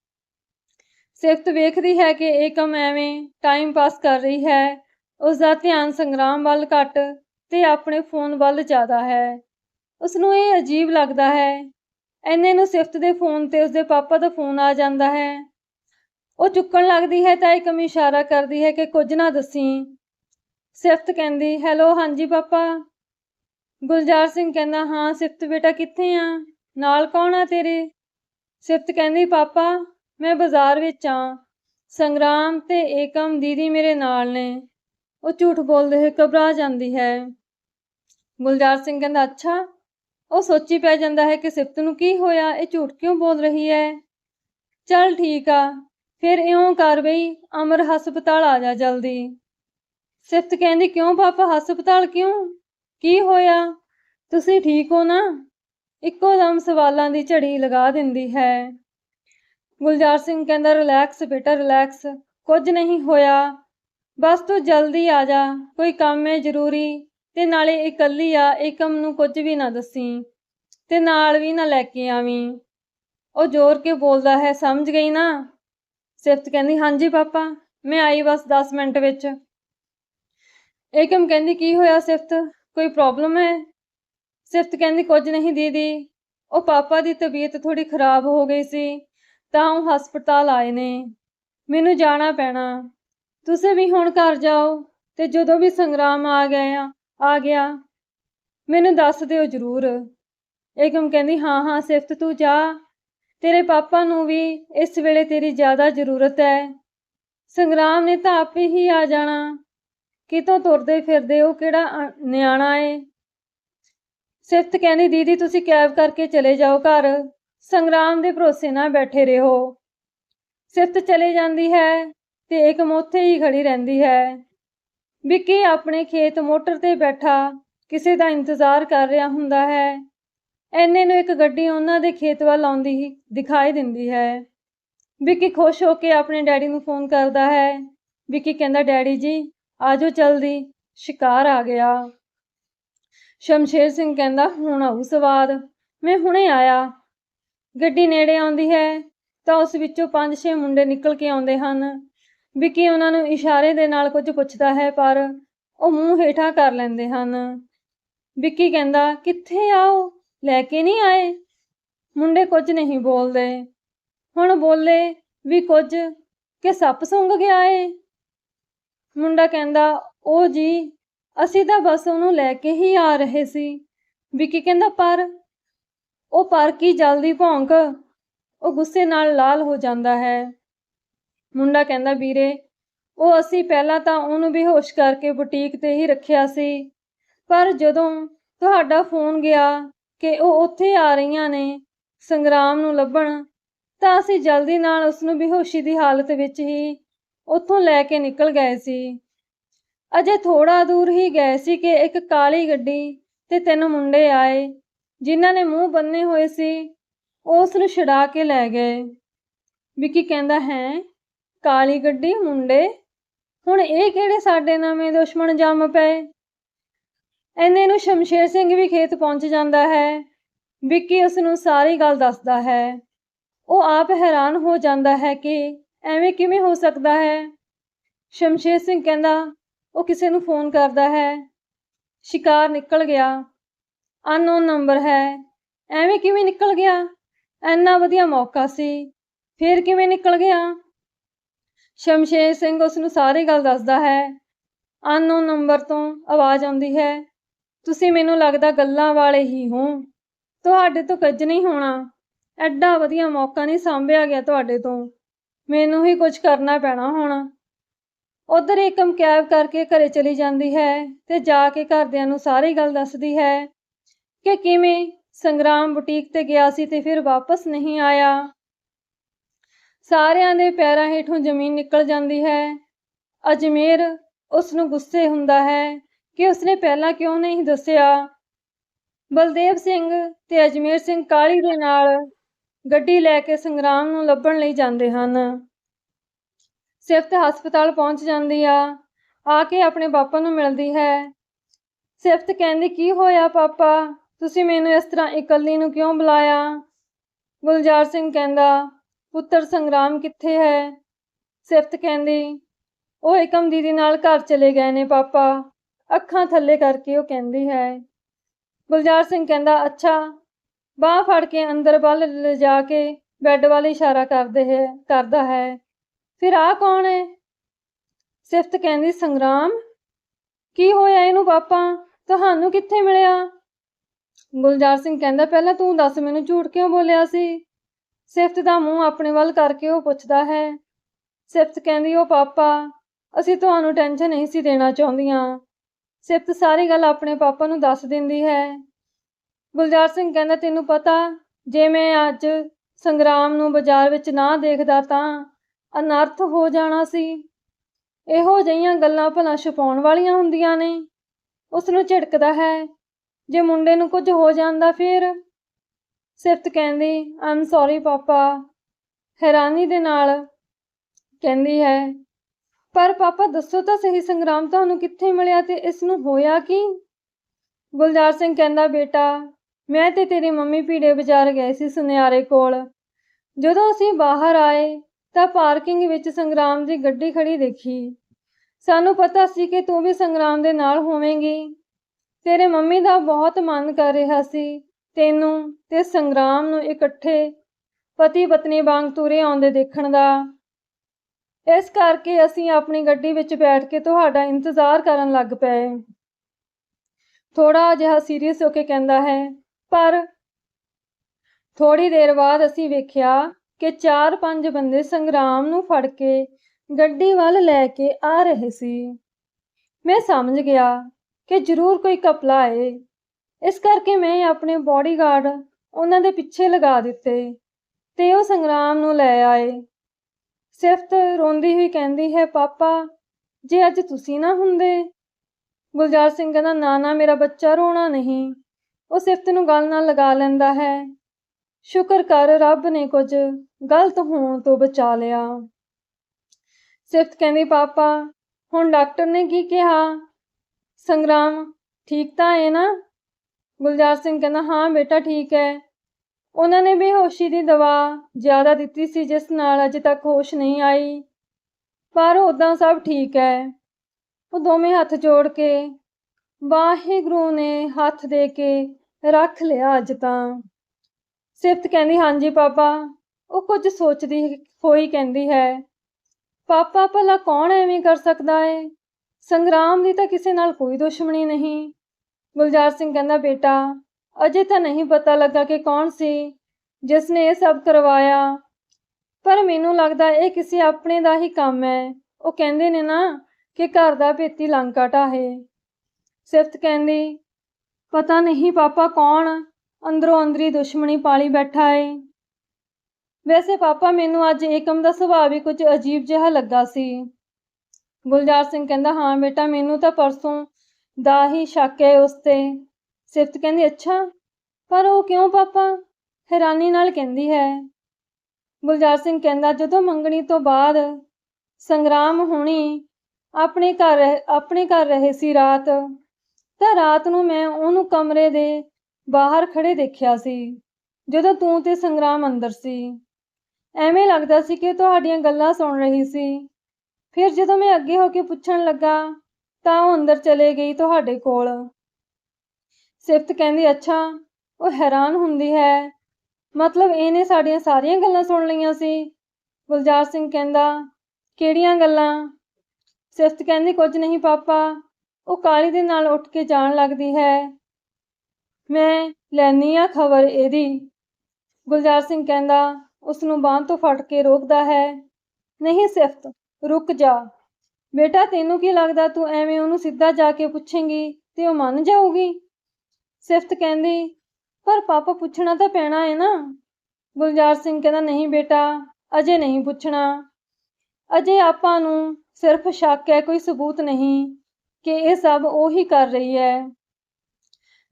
ਸਿਫਤ ਵੇਖਦੀ ਹੈ ਕਿ ਏਕਮ ਐਵੇਂ ਟਾਈਮ ਪਾਸ ਕਰ ਰਹੀ ਹੈ। ਉਸ ਦਾ ਧਿਆਨ ਸੰਗਰਾਮ ਵੱਲ ਘੱਟ ਤੇ ਆਪਣੇ ਫੋਨ ਵੱਲ ਜ਼ਿਆਦਾ ਹੈ। ਉਸ ਨੂੰ ਇਹ ਅਜੀਬ ਲੱਗਦਾ ਹੈ। ਐਨੇ ਨੂੰ ਸਿਫਤ ਦੇ ਫੋਨ ਤੇ ਉਸਦੇ ਪਾਪਾ ਦਾ ਫੋਨ ਆ ਜਾਂਦਾ ਹੈ। ਉਹ ਚੁੱਕਣ ਲੱਗਦੀ ਹੈ ਤਾਂ ਏਕਮ ਇਸ਼ਾਰਾ ਕਰਦੀ ਹੈ ਕਿ ਕੁਝ ਨਾ ਦੱਸੀ। ਸਿਫਤ ਕਹਿੰਦੀ ਹੈਲੋ ਹਾਂਜੀ ਪਾਪਾ। ਗੁਲਜ਼ਾਰ ਸਿੰਘ ਕਹਿੰਦਾ, ਹਾਂ, ਸਿਫਤ ਬੇਟਾ, ਕਿੱਥੇ ਆ? ਨਾਲ ਕੌਣ ਆ ਤੇਰੇ? ਸਿਫਤ ਕਹਿੰਦੀ, ਪਾਪਾ, ਮੈਂ ਬਾਜ਼ਾਰ ਵਿੱਚ ਆ। ਸੰਗਰਾਮ ਤੇ ਏਕਮ ਦੀਦੀ ਮੇਰੇ ਨਾਲ ਨੇ। ਉਹ ਝੂਠ ਬੋਲਦੇ ਹੋਏ ਘਬਰਾ ਜਾਂਦੀ ਹੈ। ਗੁਲਜ਼ਾਰ ਸਿੰਘ ਕਹਿੰਦਾ, ਅੱਛਾ, ਉਹ ਸੋਚੀ ਪੈ ਜਾਂਦਾ ਹੈ ਕਿ ਸਿਫਤ ਨੂੰ ਕੀ ਹੋਇਆ? ਇਹ ਝੂਠ ਕਿਉਂ ਬੋਲ ਰਹੀ ਹੈ? ਚੱਲ ਠੀਕ ਆ, ਫਿਰ ਇਉਂ ਕਰ ਬਈ, ਅਮਰ ਹਸਪਤਾਲ ਆ ਜਾ ਜਲਦੀ। ਸਿਫਤ ਕਹਿੰਦੀ, ਕਿਉਂ ਪਾਪਾ ਹਸਪਤਾਲ ਕਿਉਂ? ਕੀ ਹੋਇਆ? ਤੁਸੀਂ ਠੀਕ ਹੋ ਨਾ? ਇੱਕੋ ਦਮ ਸਵਾਲਾਂ ਦੀ ਝੜੀ ਲਗਾ ਦਿੰਦੀ ਹੈ। ਗੁਲਜ਼ਾਰ ਸਿੰਘ ਕਹਿੰਦਾ ਰਿਲੈਕਸ ਬੇਟਾ ਰਿਲੈਕਸ ਕੁਝ ਨਹੀਂ ਹੋਇਆ। ਬਸ ਤੂੰ ਜਲਦੀ ਆ ਜਾ। ਕੋਈ ਕੰਮ ਹੈ ਜ਼ਰੂਰੀ। ਤੇ ਨਾਲੇ ਇਕੱਲੀ ਆ ਏਕਮ ਨੂੰ ਕੁਝ ਵੀ ਨਾ ਦੱਸੀ। ਤੇ ਨਾਲ ਵੀ ਨਾ ਲੈ ਕੇ ਆਵੀਂ। ਉਹ ਜ਼ੋਰ ਕੇ ਬੋਲਦਾ ਹੈ? ਸਮਝ ਗਈ ਨਾ? ਸਿਫਤ ਕਹਿੰਦੀ, ਹਾਂਜੀ ਪਾਪਾ ਮੈਂ ਆਈ ਬਸ 10 ਮਿੰਟ ਵਿੱਚ। ਏਕਮ ਕਹਿੰਦੀ, ਕੀ ਹੋਇਆ ਸਿਫਤ? ਕੋਈ ਪ੍ਰੋਬਲਮ ਹੈ? ਸਿਫਤ ਕਹਿੰਦੀ, ਕੁਝ ਨਹੀਂ ਦੀਦੀ। ਉਹ ਪਾਪਾ ਦੀ ਤਬੀਅਤ ਥੋੜੀ ਖਰਾਬ ਹੋ ਗਈ ਸੀ, ਤਾਂ ਉਹ ਹਸਪਤਾਲ ਆਏ ਨੇ। ਮੈਨੂੰ ਜਾਣਾ ਪੈਣਾ। ਤੁਸੀਂ ਵੀ ਹੁਣ ਘਰ ਜਾਓ ਤੇ ਜਦੋਂ ਵੀ ਸੰਗਰਾਮ ਆ ਗਿਆ ਆ ਗਿਆ। ਮੈਨੂੰ ਦੱਸ ਦਿਓ ਜ਼ਰੂਰ। ਏਕਮ ਕਹਿੰਦੀ, ਹਾਂ ਹਾਂ, ਸਿਫਤ ਤੂੰ ਜਾ। ਤੇਰੇ ਪਾਪਾ ਨੂੰ ਵੀ ਇਸ ਵੇਲੇ ਤੇਰੀ ਜ਼ਿਆਦਾ ਜ਼ਰੂਰਤ ਹੈ। ਸੰਗਰਾਮ ਨੇ ਤਾਂ ਆਪੇ ਹੀ ਆ ਜਾਣਾ। ਕਿਤੋਂ ਤੁਰਦੇ ਫਿਰਦੇ ਉਹ ਕਿਹੜਾ ਨਿਆਣਾ ਏ? ਸਿਫਤ ਕਹਿੰਦੀ, ਦੀਦੀ, ਤੁਸੀਂ ਕੈਬ ਕਰਕੇ ਚਲੇ ਜਾਓ ਘਰ। ਸੰਗਰਾਮ ਦੇ ਭਰੋਸੇ ਨਾ ਬੈਠੇ ਰਹੋ। ਸਿਫਤ ਚਲੇ ਜਾਂਦੀ ਹੈ ਤੇ ਏਕਮ ਉੱਥੇ ਹੀ ਖੜੀ ਰਹਿੰਦੀ ਹੈ। ਵਿੱਕੀ ਆਪਣੇ ਖੇਤ ਮੋਟਰ ਤੇ ਬੈਠਾ, ਕਿਸੇ ਦਾ ਇੰਤਜ਼ਾਰ ਕਰ ਰਿਹਾ ਹੁੰਦਾ ਹੈ। ਐਨੇ ਨੂੰ ਇੱਕ ਗੱਡੀ ਉਹਨਾਂ ਦੇ ਖੇਤ ਵੱਲ ਆਉਂਦੀ ਹੀ ਦਿਖਾਈ ਦਿੰਦੀ ਹੈ। ਵਿੱਕੀ ਖੁਸ਼ ਹੋ ਕੇ ਆਪਣੇ ਡੈਡੀ ਨੂੰ ਫੋਨ ਕਰਦਾ ਹੈ। ਵਿੱਕੀ ਕਹਿੰਦਾ, ਡੈਡੀ ਜੀ ਆਜੋ ਜਲਦੀ ਸ਼ਿਕਾਰ ਆ ਗਿਆ। ਸ਼ਮਸ਼ੇਰ ਸਿੰਘ ਕਹਿੰਦਾ, ਹੁਣ ਆਊ ਸਵਾਦ, ਮੈਂ ਹੁਣੇ ਆਇਆ। ਗੱਡੀ ਨੇੜੇ ਆਉਂਦੀ ਹੈ, ਤਾਂ ਉਸ ਵਿੱਚੋਂ ਪੰਜ ਛੇ ਮੁੰਡੇ ਨਿਕਲ ਕੇ ਆਉਂਦੇ ਹਨ। ਵਿੱਕੀ ਉਹਨਾਂ ਨੂੰ ਇਸ਼ਾਰੇ ਦੇ ਨਾਲ ਕੁਝ ਪੁੱਛਦਾ ਹੈ, ਪਰ ਉਹ ਮੂੰਹ ਹੇਠਾਂ ਕਰ ਲੈਂਦੇ ਹਨ। ਵਿੱਕੀ ਕਹਿੰਦਾ, ਕਿੱਥੇ ਆਓ? ਲੈ ਕੇ ਨਹੀਂ ਆਏ? ਮੁੰਡੇ ਕੁਝ ਨਹੀਂ ਬੋਲਦੇ। ਹੁਣ ਬੋਲੇ ਵੀ ਕੁਝ ਕਿ ਸੱਪ ਸੁੰਘ ਗਿਆ ਏ? ਮੁੰਡਾ ਕਹਿੰਦਾ, ਉਹ ਜੀ, ਅਸੀਂ ਤਾਂ ਬਸ ਉਹਨੂੰ ਲੈ ਕੇ ਹੀ ਆ ਰਹੇ ਸੀ। ਵਿੱਕੀ ਕਹਿੰਦਾ, ਪਰ ਉਹ ਪਰ ਕੀ ਜਲਦੀ ਭੌਂਕ, ਉਹ ਗੁੱਸੇ ਨਾਲ ਲਾਲ ਹੋ ਜਾਂਦਾ ਹੈ। ਮੁੰਡਾ ਕਹਿੰਦਾ, ਵੀਰੇ, ਉਹ ਅਸੀਂ ਪਹਿਲਾਂ ਤਾਂ ਉਹਨੂੰ ਬੇਹੋਸ਼ ਕਰਕੇ ਬੁਟੀਕ ਤੇ ਹੀ ਰੱਖਿਆ ਸੀ, ਪਰ ਜਦੋਂ ਤੁਹਾਡਾ ਫੋਨ ਗਿਆ ਕਿ ਉਹ ਉੱਥੇ ਆ ਰਹੀਆਂ ਨੇ ਸੰਗਰਾਮ ਨੂੰ ਲੱਭਣ, ਤਾਂ ਅਸੀਂ ਜਲਦੀ ਨਾਲ ਉਸ ਨੂੰ ਬੇਹੋਸ਼ੀ ਦੀ ਹਾਲਤ ਵਿੱਚ ਹੀ ਉੱਥੋਂ ਲੈ ਕੇ ਨਿਕਲ ਗਏ ਸੀ। ਅਜੇ ਥੋੜਾ ਦੂਰ ਹੀ ਗਏ ਸੀ ਕਿ ਇੱਕ ਕਾਲੀ ਗੱਡੀ ਤੇ ਤਿੰਨ ਮੁੰਡੇ ਆਏ, ਜਿਨ੍ਹਾਂ ਨੇ ਮੂੰਹ ਬੰਨੇ ਹੋਏ ਸੀ। ਉਹ ਉਸ ਨੂੰ ਛੁਡਾ ਕੇ ਲੈ ਗਏ। ਵਿੱਕੀ ਕਹਿੰਦਾ, ਹੈ, ਕਾਲੀ ਗੱਡੀ, ਮੁੰਡੇ? ਹੁਣ ਇਹ ਕਿਹੜੇ ਸਾਡੇ ਨਵੇਂ ਦੁਸ਼ਮਣ ਜੰਮ ਪਏ? ਐਨੇ ਨੂੰ ਸ਼ਮਸ਼ੇਰ ਸਿੰਘ ਵੀ ਖੇਤ ਪਹੁੰਚ ਜਾਂਦਾ ਹੈ। ਵਿੱਕੀ ਉਸ ਨੂੰ ਸਾਰੀ ਗੱਲ ਦੱਸਦਾ ਹੈ। ਉਹ ਆਪ ਹੈਰਾਨ ਹੋ ਜਾਂਦਾ ਹੈ ਕਿ ਐਵੇਂ ਕਿਵੇਂ ਹੋ ਸਕਦਾ ਹੈ? ਸ਼ਮਸ਼ੇਰ ਸਿੰਘ ਕਹਿੰਦਾ, ਉਹ ਕਿਸੇ ਨੂੰ ਫੋਨ ਕਰਦਾ ਹੈ। ਸ਼ਿਕਾਰ ਨਿਕਲ ਗਿਆ। ਅਨਨੋਨ ਨੰਬਰ ਹੈ। ਐਵੇਂ ਕਿਵੇਂ ਨਿਕਲ ਗਿਆ? ਐਨਾ ਵਧੀਆ ਮੌਕਾ ਸੀ। ਫੇਰ ਕਿਵੇਂ ਨਿਕਲ ਗਿਆ? ਸ਼ਮਸ਼ੇਰ ਸਿੰਘ ਉਸ ਨੂੰ ਸਾਰੀ ਗੱਲ ਦੱਸਦਾ ਹੈ। ਅਨਨੋਨ ਨੰਬਰ ਤੋਂ ਆਵਾਜ਼ ਆਉਂਦੀ ਹੈ, ਤੁਸੀਂ ਮੈਨੂੰ ਲੱਗਦਾ ਗੱਲਾਂ ਵਾਲੇ ਹੀ ਹੋ। ਤੁਹਾਡੇ ਤੋਂ ਕੁਝ ਨਹੀਂ ਹੋਣਾ। ਐਡਾ ਵਧੀਆ ਮੌਕਾ ਨਹੀਂ ਸਾਂਭਿਆ ਗਿਆ ਤੁਹਾਡੇ ਤੋਂ। ਮੈਨੂੰ ਹੀ ਕੁਝ ਕਰਨਾ ਪੈਣਾ ਹੋਣਾ। ਉਧਰ ਇੱਕ ਕੈਬ ਕਰਕੇ ਘਰੇ ਚਲੀ ਜਾਂਦੀ ਹੈ ਤੇ ਜਾ ਕੇ ਘਰਦਿਆਂ ਨੂੰ ਸਾਰੀ ਗੱਲ ਦੱਸਦੀ ਹੈ ਕਿ ਕਿਵੇਂ ਸੰਗਰਾਮ ਬੁਟੀਕ ਤੇ ਗਿਆ ਸੀ ਤੇ ਫਿਰ ਵਾਪਸ ਨਹੀਂ ਆਇਆ। ਸਾਰਿਆਂ ਦੇ ਪੈਰਾਂ ਹੇਠੋਂ ਜ਼ਮੀਨ ਨਿਕਲ ਜਾਂਦੀ ਹੈ। ਅਜਮੇਰ ਉਸ ਨੂੰ ਗੁੱਸੇ ਹੁੰਦਾ ਹੈ ਕਿ ਉਸਨੇ ਪਹਿਲਾਂ ਕਿਉਂ ਨਹੀਂ ਦੱਸਿਆ। ਬਲਦੇਵ ਸਿੰਘ ਤੇ ਅਜਮੇਰ ਸਿੰਘ ਕਾਲੀ ਦੇ ਨਾਲ ਗੱਡੀ ਲੈ ਕੇ ਸੰਗਰਾਮ ਨੂੰ ਲੱਭਣ ਲਈ ਜਾਂਦੇ ਹਨ। ਸਿਫਤ ਹਸਪਤਾਲ ਪਹੁੰਚ ਜਾਂਦੀ ਆ। ਆ ਕੇ ਆਪਣੇ ਪਾਪਾ ਨੂੰ ਮਿਲਦੀ ਹੈ। ਸਿਫਤ ਕਹਿੰਦੀ, ਕੀ ਹੋਇਆ ਪਾਪਾ? ਤੁਸੀਂ ਮੈਨੂੰ ਇਸ ਤਰ੍ਹਾਂ ਇਕੱਲੀ ਨੂੰ ਕਿਉਂ ਬੁਲਾਇਆ? ਗੁਲਜ਼ਾਰ ਸਿੰਘ ਕਹਿੰਦਾ, ਪੁੱਤਰ, ਸੰਗਰਾਮ ਕਿੱਥੇ ਹੈ? ਸਿਫਤ ਕਹਿੰਦੀ, ਉਹ ਏਕਮ ਦੀਦੀ ਨਾਲ ਘਰ ਚਲੇ ਗਏ ਨੇ ਪਾਪਾ। ਅੱਖਾਂ ਥੱਲੇ ਕਰਕੇ ਉਹ ਕਹਿੰਦੀ ਹੈ। ਗੁਲਜ਼ਾਰ ਸਿੰਘ ਕਹਿੰਦਾ, ਅੱਛਾ ਬਾਹ ਫੜ ਕੇ ਅੰਦਰ ਵੱਲ ਲਿਜਾ ਕੇ ਬੈੱਡ ਵੱਲ ਇਸ਼ਾਰਾ ਕਰਦੇ ਹੈ, ਕਰਦਾ ਹੈ। ਫਿਰ ਆ ਕੌਣ ਹੈ? ਸਿਫਤ ਕਹਿੰਦੀ, ਸੰਗਰਾਮ? ਕੀ ਹੋਇਆ ਇਹਨੂੰ ਪਾਪਾ? ਤੁਹਾਨੂੰ ਕਿੱਥੇ ਮਿਲਿਆ? ਗੁਲਜ਼ਾਰ ਸਿੰਘ ਕਹਿੰਦਾ, ਪਹਿਲਾਂ ਤੂੰ ਦੱਸ ਮੈਨੂੰ ਝੂਠ ਕਿਉਂ ਬੋਲਿਆ ਸੀ? ਸਿਫਤ ਦਾ ਮੂੰਹ ਆਪਣੇ ਵੱਲ ਕਰਕੇ ਉਹ ਪੁੱਛਦਾ ਹੈ। ਸਿਫਤ ਕਹਿੰਦੀ, ਉਹ ਪਾਪਾ, ਅਸੀਂ ਤੁਹਾਨੂੰ ਟੈਨਸ਼ਨ ਨਹੀਂ ਸੀ ਦੇਣਾ ਚਾਹੁੰਦੀਆਂ। ਸਿਫਤ ਸਾਰੀ ਗੱਲ ਆਪਣੇ ਪਾਪਾ ਨੂੰ ਦੱਸ ਦਿੰਦੀ ਹੈ। ਗੁਲਜ਼ਾਰ ਸਿੰਘ ਕਹਿੰਦਾ, ਤੈਨੂੰ ਪਤਾ, ਜੇ ਮੈਂ ਅੱਜ ਸੰਗਰਾਮ ਨੂੰ ਬਾਜ਼ਾਰ ਵਿੱਚ ਨਾ ਦੇਖਦਾ ਤਾਂ ਅਨਰਥ ਹੋ ਜਾਣਾ ਸੀ। ਇਹੋ ਜਿਹੀਆਂ ਗੱਲਾਂ ਭਲਾ ਛੁਪਾਉਣ ਵਾਲੀਆਂ ਹੁੰਦੀਆਂ ਨੇ। ਉਸ ਨੂੰ ਝਿੜਕਦਾ ਹੈ। ਜੇ ਮੁੰਡੇ ਨੂੰ ਕੁਝ ਹੋ ਜਾਂਦਾ ਫਿਰ? ਸਿਫਤ ਕਹਿੰਦੀ ਆਮ ਸੌਰੀ ਪਾਪਾ। ਹੈਰਾਨੀ ਦੇ ਨਾਲ ਕਹਿੰਦੀ ਹੈ, ਪਰ ਪਾਪਾ, ਦੱਸੋ ਤਾਂ ਸਹੀ, ਸੰਗਰਾਮ ਤੁਹਾਨੂੰ ਕਿੱਥੇ ਮਿਲਿਆ ਤੇ ਇਸ ਨੂੰ ਹੋਇਆ ਕੀ? ਗੁਲਜ਼ਾਰ ਸਿੰਘ ਕਹਿੰਦਾ, ਬੇਟਾ ਮੈਂ ਤੇ ਤੇਰੀ ਮੰਮੀ ਭੀੜੇ ਬਾਜ਼ਾਰ ਗਏ ਸੀ ਸੁਨਿਆਰੇ ਕੋਲ। ਜਦੋਂ ਅਸੀਂ ਬਾਹਰ ਆਏ ਤਾਂ ਪਾਰਕਿੰਗ ਵਿੱਚ ਸੰਗਰਾਮ ਦੀ ਗੱਡੀ ਖੜੀ ਦੇਖੀ। ਸਾਨੂੰ ਪਤਾ ਸੀ ਕਿ ਤੂੰ ਵੀ ਸੰਗਰਾਮ ਦੇ ਨਾਲ ਹੋਵੇਂਗੀ। ਤੇਰੇ ਮੰਮੀ ਦਾ ਬਹੁਤ ਮਨ ਕਰ ਰਿਹਾ ਸੀ, ਤੈਨੂੰ ਤੇ ਸੰਗਰਾਮ ਨੂੰ ਇਕੱਠੇ ਪਤੀ ਪਤਨੀ ਵਾਂਗ ਤੁਰੇ ਆਉਂਦੇ ਦੇਖਣ ਦਾ। ਇਸ ਕਰਕੇ ਅਸੀਂ ਆਪਣੀ ਗੱਡੀ ਵਿੱਚ ਬੈਠ ਕੇ ਤੁਹਾਡਾ ਇੰਤਜ਼ਾਰ ਕਰਨ ਲੱਗ ਪਏ। ਥੋੜਾ ਜਿਹਾ ਸੀਰੀਅਸ ਹੋ ਕੇ ਕਹਿੰਦਾ ਹੈ ਪਰ ਥੋੜੀ ਦੇਰ ਬਾਅਦ ਅਸੀਂ ਵੇਖਿਆ ਕਿ ਚਾਰ ਪੰਜ ਬੰਦੇ ਸੰਗਰਾਮ ਨੂੰ ਫੜ ਕੇ ਗੱਡੀ ਵੱਲ ਲੈ ਕੇ ਆ ਰਹੇ ਸੀ। ਮੈਂ ਸਮਝ ਗਿਆ ਕਿ ਜ਼ਰੂਰ ਕੋਈ ਕਪਲਾ ਏ। ਇਸ ਕਰਕੇ ਮੈਂ ਆਪਣੇ ਬਾਡੀਗਾਰਡ ਉਹਨਾਂ ਦੇ ਪਿੱਛੇ ਲਗਾ ਦਿੱਤੇ ਤੇ ਉਹ ਸੰਗਰਾਮ ਨੂੰ ਲੈ ਆਏ। ਸਿਫਤ ਰੋਂਦੀ ਹੋਈ ਕਹਿੰਦੀ ਹੈ, ਪਾਪਾ, ਜੇ ਅੱਜ ਤੁਸੀਂ ਨਾ ਹੁੰਦੇ, ਗੁਲਜ਼ਾਰ ਸਿੰਘ ਕਹਿੰਦਾ, ਨਾ ਨਾ, ਮੇਰਾ ਬੱਚਾ ਰੋਣਾ ਨਹੀਂ। ਉਹ ਸਿਫਤ ਨੂੰ ਗਲ ਨਾਲ ਲਗਾ ਲੈਂਦਾ ਹੈ। ਸ਼ੁਕਰ ਕਰ, ਰੱਬ ਨੇ ਕੁਝ ਗਲਤ ਹੋਣ ਤੋਂ ਬਚਾ ਲਿਆ। ਸਿਫਤ ਕਹਿੰਦੀ, ਪਾਪਾ, ਹੁਣ ਡਾਕਟਰ ਨੇ ਕੀ ਕਿਹਾ? ਸੰਗਰਾਮ ਠੀਕ ਤਾਂ ਹੈ ਨਾ? ਗੁਲਜ਼ਾਰ ਸਿੰਘ ਕਹਿੰਦਾ, ਹਾਂ ਬੇਟਾ, ਠੀਕ ਹੈ। ਉਹਨਾਂ ਨੇ ਬੇਹੋਸ਼ੀ ਦੀ ਦਵਾ ਜ਼ਿਆਦਾ ਦਿੱਤੀ ਸੀ, ਜਿਸ ਨਾਲ ਅਜੇ ਤੱਕ ਹੋਸ਼ ਨਹੀਂ ਆਈ। ਪਰ ਉਦਾਂ ਸਭ ਠੀਕ ਹੈ। ਉਹ ਦੋਵੇਂ ਹੱਥ ਜੋੜ ਕੇ ਵਾਹਿਗੁਰੂ ਨੇ ਹੱਥ ਦੇ ਕੇ ਰੱਖ ਲਿਆ ਅੱਜ ਤਾਂ। ਸਿਫਤ ਕਹਿੰਦੀ, ਹਾਂਜੀ ਪਾਪਾ। ਉਹ ਕੁਝ ਸੋਚਦੀ ਹੋਈ ਕਹਿੰਦੀ ਹੈ, ਪਾਪਾ ਭਲਾ ਕੌਣ ਐਵੇਂ ਕਰ ਸਕਦਾ ਹੈ ਸੰਗਰਾਮ ਦੀ ਤਾਂ ਕਿਸੇ ਨਾਲ ਕੋਈ ਦੁਸ਼ਮਣੀ ਨਹੀਂ। ਗੁਲਜ਼ਾਰ ਸਿੰਘ ਕਹਿੰਦਾ, ਬੇਟਾ, ਅਜੇ ਤਾਂ ਨਹੀਂ ਪਤਾ ਲੱਗਾ ਕਿ ਕੌਣ ਸੀ, ਜਿਸ ਨੇ ਇਹ ਸਭ ਕਰਵਾਇਆ। ਪਰ ਮੈਨੂੰ ਲੱਗਦਾ ਇਹ ਕਿਸੇ ਆਪਣੇ ਦਾ ਹੀ ਕੰਮ ਹੈ ਉਹ ਕਹਿੰਦੇ ਨੇ ਨਾ ਕਿ ਘਰ ਦਾ ਭੇਤੀ ਲੰਕਾ ਢਾਹੇ। ਸਿਫਤ ਕਹਿੰਦੀ ਪਤਾ ਨਹੀਂ ਪਾਪਾ ਕੌਣ ਅੰਦਰੋਂ ਅੰਦਰੀ ਦੁਸ਼ਮਣੀ ਪਾਲੀ ਬੈਠਾ ਏ। ਵੈਸੇ ਪਾਪਾ ਮੈਨੂੰ ਅੱਜ ਏਕਮ ਦਾ ਸੁਭਾਅ ਵੀ ਕੁਝ ਅਜੀਬ ਜਿਹਾ ਲੱਗਾ ਸੀ। ਗੁਲਜ਼ਾਰ ਸਿੰਘ ਕਹਿੰਦਾ, ਹਾਂ ਬੇਟਾ, ਮੈਨੂੰ ਤਾਂ ਪਰਸੋਂ ਦਾ ਹੀ ਸ਼ੱਕ ਹੈ ਉਸ ਤੇ। ਸਿਫਤ ਕਹਿੰਦੀ, ਅੱਛਾ, ਪਰ ਉਹ ਕਿਉਂ ਪਾਪਾ? ਹੈਰਾਨੀ ਨਾਲ ਕਹਿੰਦੀ ਹੈ। ਗੁਲਜ਼ਾਰ ਸਿੰਘ ਕਹਿੰਦਾ, ਜਦੋਂ ਮੰਗਣੀ ਤੋਂ ਬਾਅਦ ਸੰਗਰਾਮ ਹੋਣੀ, ਆਪਣੇ ਘਰ ਆਪਣੇ ਘਰ ਰਹੇ ਸੀ ਰਾਤ। ਤਾਂ ਰਾਤ ਨੂੰ ਮੈਂ ਉਹਨੂੰ ਕਮਰੇ ਦੇ ਬਾਹਰ ਖੜੇ ਦੇਖਿਆ ਸੀ, ਜਦੋਂ ਤੂੰ ਤੇ ਸੰਗਰਾਮ ਅੰਦਰ ਸੀ। ਐਵੇਂ ਲੱਗਦਾ ਸੀ ਕਿ ਤੁਹਾਡੀਆਂ ਗੱਲਾਂ ਸੁਣ ਰਹੀ ਸੀ। ਫਿਰ ਜਦੋਂ ਮੈਂ ਅੱਗੇ ਹੋ ਕੇ ਪੁੱਛਣ ਲੱਗਾ, ਤਾਂ ਉਹ ਅੰਦਰ ਚਲੇ ਗਈ ਤੁਹਾਡੇ ਕੋਲ। ਸਿਫਤ ਕਹਿੰਦੀ, ਅੱਛਾ, ਉਹ ਹੈਰਾਨ ਹੁੰਦੀ ਹੈ। ਮਤਲਬ ਇਹਨੇ ਸਾਡੀਆਂ ਸਾਰੀਆਂ ਗੱਲਾਂ ਸੁਣ ਲਈਆਂ ਸੀ। ਗੁਲਜ਼ਾਰ ਸਿੰਘ ਕਹਿੰਦਾ, ਕਿਹੜੀਆਂ ਗੱਲਾਂ? ਸਿਫਤ ਕਹਿੰਦੀ, ਕੁਝ ਨਹੀਂ, ਪਾਪਾ। ਉਹ ਕਾਲੀ ਦੇ ਨਾਲ ਉੱਠ ਕੇ ਜਾਣ ਲੱਗਦੀ ਹੈ। ਮੈਂ ਲੈਣੀ ਆ ਖਬਰ ਇਹਦੀ। ਗੁਲਜ਼ਾਰ ਸਿੰਘ ਕਹਿੰਦਾ ਉਸ ਨੂੰ ਬਾਂਹ ਤੋਂ ਫੜ ਕੇ ਰੋਕਦਾ ਹੈ। ਨਹੀਂ ਸਿਫਤ, ਰੁਕ ਜਾ। ਬੇਟਾ, ਤੈਨੂੰ ਕੀ ਲੱਗਦਾ? ਤੂੰ ਐਵੇਂ ਉਹਨੂੰ ਸਿੱਧਾ ਜਾ ਕੇ ਪੁੱਛੇਂਗੀ ਤੇ ਉਹ ਮੰਨ ਜਾਊਗੀ? ਸਿਫਤ ਕਹਿੰਦੀ, ਪਰ ਪਾਪਾ, ਪੁੱਛਣਾ ਤਾਂ ਪੈਣਾ ਹੈ ਨਾ। ਗੁਲਜ਼ਾਰ ਸਿੰਘ ਕਹਿੰਦਾ, ਨਹੀਂ ਬੇਟਾ, ਅਜੇ ਨਹੀਂ ਪੁੱਛਣਾ। ਅਜੇ ਆਪਾਂ ਨੂੰ ਸਿਰਫ ਸ਼ੱਕ ਹੈ, ਕੋਈ ਸਬੂਤ ਨਹੀਂ। ਕਿ ਇਹ ਸਭ ਉਹੀ ਕਰ ਰਹੀ ਹੈ।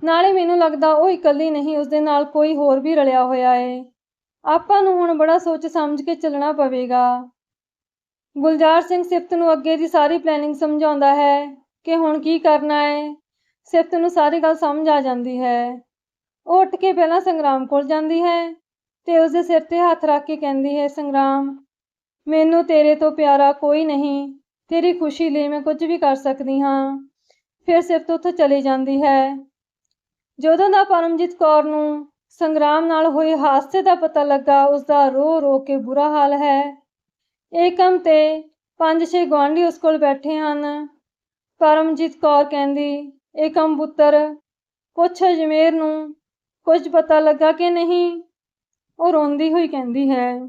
ਨਾਲੇ ਮੈਨੂੰ ਲੱਗਦਾ ਉਹ ਇਕੱਲੀ ਨਹੀਂ, ਉਸਦੇ ਨਾਲ ਕੋਈ ਹੋਰ ਵੀ ਰਲਿਆ ਹੋਇਆ ਏ। ਆਪਾਂ ਨੂੰ ਹੁਣ ਬੜਾ ਸੋਚ ਸਮਝ ਕੇ ਚੱਲਣਾ ਪਵੇਗਾ। ਗੁਲਜ਼ਾਰ ਸਿੰਘ ਸਿਫਤ ਨੂੰ ਅੱਗੇ ਦੀ ਸਾਰੀ ਪਲੈਨਿੰਗ ਸਮਝਾਉਂਦਾ ਹੈ ਕਿ ਹੁਣ ਕੀ ਕਰਨਾ ਹੈ ਸਿਫਤ ਨੂੰ ਸਾਰੀ ਗੱਲ ਸਮਝ ਆ ਜਾਂਦੀ ਹੈ। ਉਹ ਉੱਠ ਕੇ ਪਹਿਲਾਂ ਸੰਗਰਾਮ ਕੋਲ ਜਾਂਦੀ ਹੈ ਤੇ ਉਸਦੇ ਸਿਰ ਤੇ ਹੱਥ ਰੱਖ ਕੇ ਕਹਿੰਦੀ ਹੈ, ਸੰਗਰਾਮ, ਮੈਨੂੰ ਤੇਰੇ ਤੋਂ ਪਿਆਰਾ ਕੋਈ ਨਹੀਂ। ਤੇਰੀ ਖੁਸ਼ੀ ਲਈ ਮੈਂ ਕੁਝ ਵੀ ਕਰ ਸਕਦੀ ਹਾਂ। ਫਿਰ ਸਿਫਤ ਉੱਥੋਂ ਚਲੀ ਜਾਂਦੀ ਹੈ। ਜਦੋਂ ਦਾ ਪਰਮਜੀਤ ਕੌਰ ਨੂੰ ਸੰਗਰਾਮ ਨਾਲ ਹੋਏ ਹਾਦਸੇ ਦਾ ਪਤਾ ਲੱਗਾ ਉਸ ਦਾ ਰੋ ਰੋ ਕੇ ਬੁਰਾ ਹਾਲ ਹੈ। ਏਕਮ ਤੇ ਪੰਜ ਛੇ ਗੁਆਂਢੀ ਉਸ ਕੋਲ ਬੈਠੇ ਹਨ। ਪਰਮਜੀਤ ਕੌਰ ਕਹਿੰਦੀ ਏਕਮ ਪੁੱਤਰ, ਪੁੱਛ ਅਜਮੇਰ ਨੂੰ, ਕੁਝ ਪਤਾ ਲੱਗਾ ਕਿ ਨਹੀਂ? ਉਹ ਰੋਂਦੀ ਹੋਈ ਕਹਿੰਦੀ ਹੈ।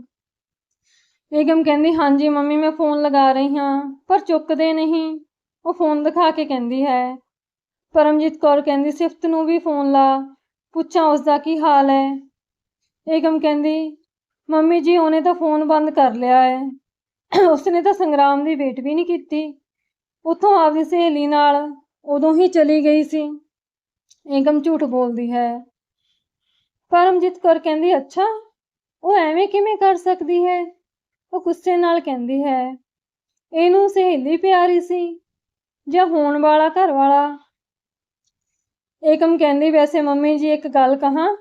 ਏਕਮ ਕਹਿੰਦੀ, ਹਾਂਜੀ ਮੰਮੀ, ਮੈਂ ਫੋਨ ਲਗਾ ਰਹੀ ਹਾਂ, ਪਰ ਚੁੱਕਦੇ ਨਹੀਂ। ਉਹ ਫੋਨ ਦਿਖਾ ਕੇ ਕਹਿੰਦੀ ਹੈ। ਪਰਮਜੀਤ ਕੌਰ ਕਹਿੰਦੀ, ਸਿਫਤ ਨੂੰ ਵੀ ਫੋਨ ਲਾ, ਪੁੱਛਾਂ ਉਸ ਦਾ ਕੀ ਹਾਲ ਹੈ? ਏਕਮ ਕਹਿੰਦੀ, ਮੰਮੀ ਜੀ, ਉਹਨੇ ਤਾਂ ਫੋਨ ਬੰਦ ਕਰ ਲਿਆ ਹੈ। ਉਸਨੇ ਤਾਂ ਸੰਗਰਾਮ ਦੀ ਵੇਟ ਵੀ ਨਹੀਂ ਕੀਤੀ। ਉੱਥੋਂ ਆਪਦੀ ਸਹੇਲੀ ਨਾਲ ਉਦੋਂ ਹੀ ਚਲੀ ਗਈ ਸੀ। ਏਕਮ ਝੂਠ ਬੋਲਦੀ ਹੈ। ਪਰਮਜੀਤ ਕੌਰ ਕਹਿੰਦੀ, ਅੱਛਾ, ਉਹ ਐਵੇਂ ਕਿਵੇਂ ਕਰ ਸਕਦੀ ਹੈ? ਉਹ ਗੁੱਸੇ ਨਾਲ ਕਹਿੰਦੀ ਹੈ, ਇਹਨੂੰ ਸਹੇਲੀ ਪਿਆਰੀ ਸੀ ਜਾਂ ਹੋਣ ਵਾਲਾ ਘਰ ਵਾਲਾ? ਏਕਮ ਕਹਿੰਦੀ, ਵੈਸੇ ਮੰਮੀ ਜੀ, ਇੱਕ ਗੱਲ ਕਹਾਂ,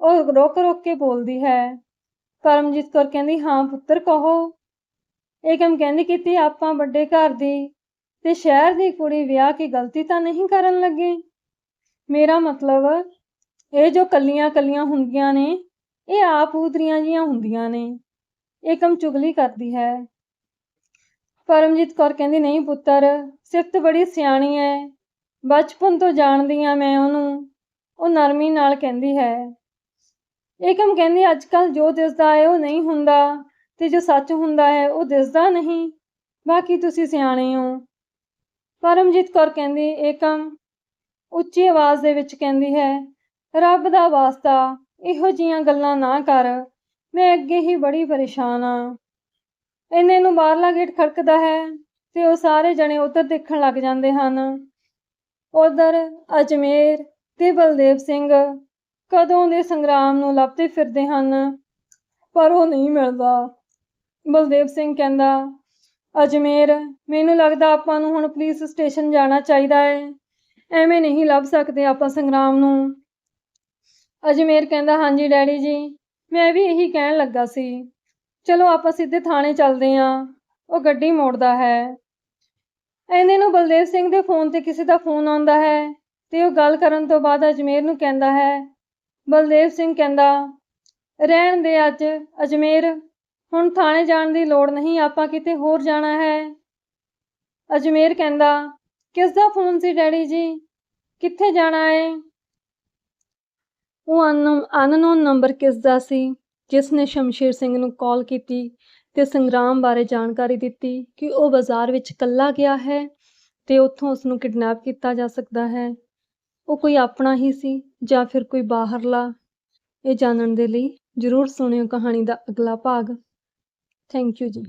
ਉਹ ਰੁਕ ਰੁਕ ਕੇ ਬੋਲਦੀ ਹੈ। ਪਰਮਜੀਤ ਕੌਰ ਕਹਿੰਦੀ, ਹਾਂ ਪੁੱਤਰ, ਕਹੋ। ਏਕਮ ਕਹਿੰਦੀ, ਕਿਤੇ ਆਪਾਂ ਵੱਡੇ ਘਰ ਦੀ ਤੇ ਸ਼ਹਿਰ ਦੀ ਕੁੜੀ ਵਿਆਹ ਕੇ ਗਲਤੀ ਤਾਂ ਨਹੀਂ ਕਰਨ ਲੱਗੇ? ਮੇਰਾ ਮਤਲਬ, ਇਹ ਜੋ ਕੱਲੀਆਂ ਕੱਲੀਆਂ ਹੁੰਦੀਆਂ ਨੇ, ਇਹ ਆਪ ਉਦਰੀਆਂ ਜੀਆਂ ਹੁੰਦੀਆਂ ਨੇ। ਏਕਮ ਚੁਗਲੀ ਕਰਦੀ ਹੈ। ਪਰਮਜੀਤ ਕੌਰ ਕਹਿੰਦੀ, ਨਹੀਂ ਪੁੱਤਰ ਸਿਫਤ ਬੜੀ ਸਿਆਣੀ ਹੈ ਬਚਪਨ ਤੋਂ ਜਾਣਦੀ ਆ ਮੈਂ ਉਹਨੂੰ ਉਹ ਨਰਮੀ ਨਾਲ ਕਹਿੰਦੀ ਹੈ। ਏਕਮ ਕਹਿੰਦੀ ਅੱਜ ਕੱਲ ਜੋ ਦਿਸਦਾ ਹੈ ਉਹ ਨਹੀਂ ਹੁੰਦਾ ਤੇ ਜੋ ਸੱਚ ਹੁੰਦਾ ਹੈ ਉਹ ਦਿਸਦਾ ਨਹੀਂ। ਬਾਕੀ ਤੁਸੀਂ ਸਿਆਣੇ ਹੋ ਪਰਮਜੀਤ ਕੌਰ ਕਹਿੰਦੀ, ਏਕਮ ਉੱਚੀ ਆਵਾਜ਼ ਦੇ ਵਿੱਚ ਕਹਿੰਦੀ ਹੈ, ਰੱਬ ਦਾ ਵਾਸਤਾ ਇਹੋ ਜੀਆਂ ਗੱਲਾਂ ਨਾ ਕਰ। ਮੈਂ ਅੱਗੇ ਹੀ ਬੜੀ ਪਰੇਸ਼ਾਨ ਆ। ਇੰਨੇ ਨੂੰ ਬਾਹਰਲਾ ਗੇਟ ਖੜਕਦਾ ਹੈ ਤੇ ਉਹ ਸਾਰੇ ਜਣੇ ਉੱਧਰ ਦੇਖਣ ਲੱਗ ਜਾਂਦੇ ਹਨ। ਉਧਰ ਅਜਮੇਰ ਤੇ ਬਲਦੇਵ ਸਿੰਘ ਕਦੋਂ ਦੇ ਸੰਗਰਾਮ ਨੂੰ ਲੱਭਦੇ ਫਿਰਦੇ ਹਨ, ਪਰ ਉਹ ਨਹੀਂ ਮਿਲਦਾ। ਬਲਦੇਵ ਸਿੰਘ ਕਹਿੰਦਾ, ਅਜਮੇਰ, ਮੈਨੂੰ ਲੱਗਦਾ ਆਪਾਂ ਨੂੰ ਹੁਣ ਪੁਲਿਸ ਸਟੇਸ਼ਨ ਜਾਣਾ ਚਾਹੀਦਾ ਹੈ। ਐਵੇਂ ਨਹੀਂ ਲੱਭ ਸਕਦੇ ਆਪਾਂ ਸੰਗਰਾਮ ਨੂੰ। ਅਜਮੇਰ ਕਹਿੰਦਾ, ਹਾਂਜੀ ਡੈਡੀ ਜੀ ਮੈਂ ਵੀ ਇਹੀ ਕਹਿਣ ਲੱਗਾ ਸੀ। ਚਲੋ ਆਪਾਂ ਸਿੱਧੇ ਥਾਣੇ ਚੱਲਦੇ ਆਂ। ਉਹ ਗੱਡੀ ਮੋੜਦਾ ਹੈ। ਐਨੇ ਨੂੰ ਬਲਦੇਵ ਸਿੰਘ ਦੇ ਫੋਨ ਤੇ ਕਿਸੇ ਦਾ ਫੋਨ ਆਉਂਦਾ ਹੈ ਤੇ ਉਹ ਗੱਲ ਕਰਨ ਤੋਂ ਬਾਅਦ ਅਜਮੇਰ ਨੂੰ ਕਹਿੰਦਾ ਹੈ। ਬਲਦੇਵ ਸਿੰਘ ਕਹਿੰਦਾ, ਰਹਿਣ ਦੇ ਅੱਜ, ਅਜਮੇਰ। ਹੁਣ ਥਾਣੇ ਜਾਣ ਦੀ ਲੋੜ ਨਹੀਂ, ਆਪਾਂ ਕਿਤੇ ਹੋਰ ਜਾਣਾ ਹੈ। ਅਜਮੇਰ ਕਹਿੰਦਾ ਕਿਸ ਦਾ ਫੋਨ ਸੀ ਡੈਡੀ ਜੀ? ਕਿੱਥੇ ਜਾਣਾ ਹੈ ਉਹ ਅਨਨੋਨ ਨੰਬਰ ਕਿਸ ਦਾ ਸੀ ਜਿਸ ਨੇ ਸ਼ਮਸ਼ੀਰ ਸਿੰਘ ਨੂੰ ਕਾਲ ਕੀਤੀ ਤੇ ਸੰਗਰਾਮ ਬਾਰੇ ਜਾਣਕਾਰੀ ਦਿੱਤੀ ਕਿ ਉਹ ਬਾਜ਼ਾਰ ਵਿੱਚ ਇਕੱਲਾ ਗਿਆ ਹੈ ਤੇ ਉੱਥੋਂ ਉਸ ਨੂੰ ਕਿਡਨੈਪ ਕੀਤਾ ਜਾ ਸਕਦਾ ਹੈ। ਉਹ ਕੋਈ ਆਪਣਾ ਹੀ ਸੀ ਜਾਂ ਫਿਰ ਕੋਈ ਬਾਹਰਲਾ? ਇਹ ਜਾਣਨ ਦੇ ਲਈ ਜ਼ਰੂਰ ਸੁਣਿਓ ਕਹਾਣੀ ਦਾ ਅਗਲਾ ਭਾਗ। ਥੈਂਕ ਯੂ ਜੀ।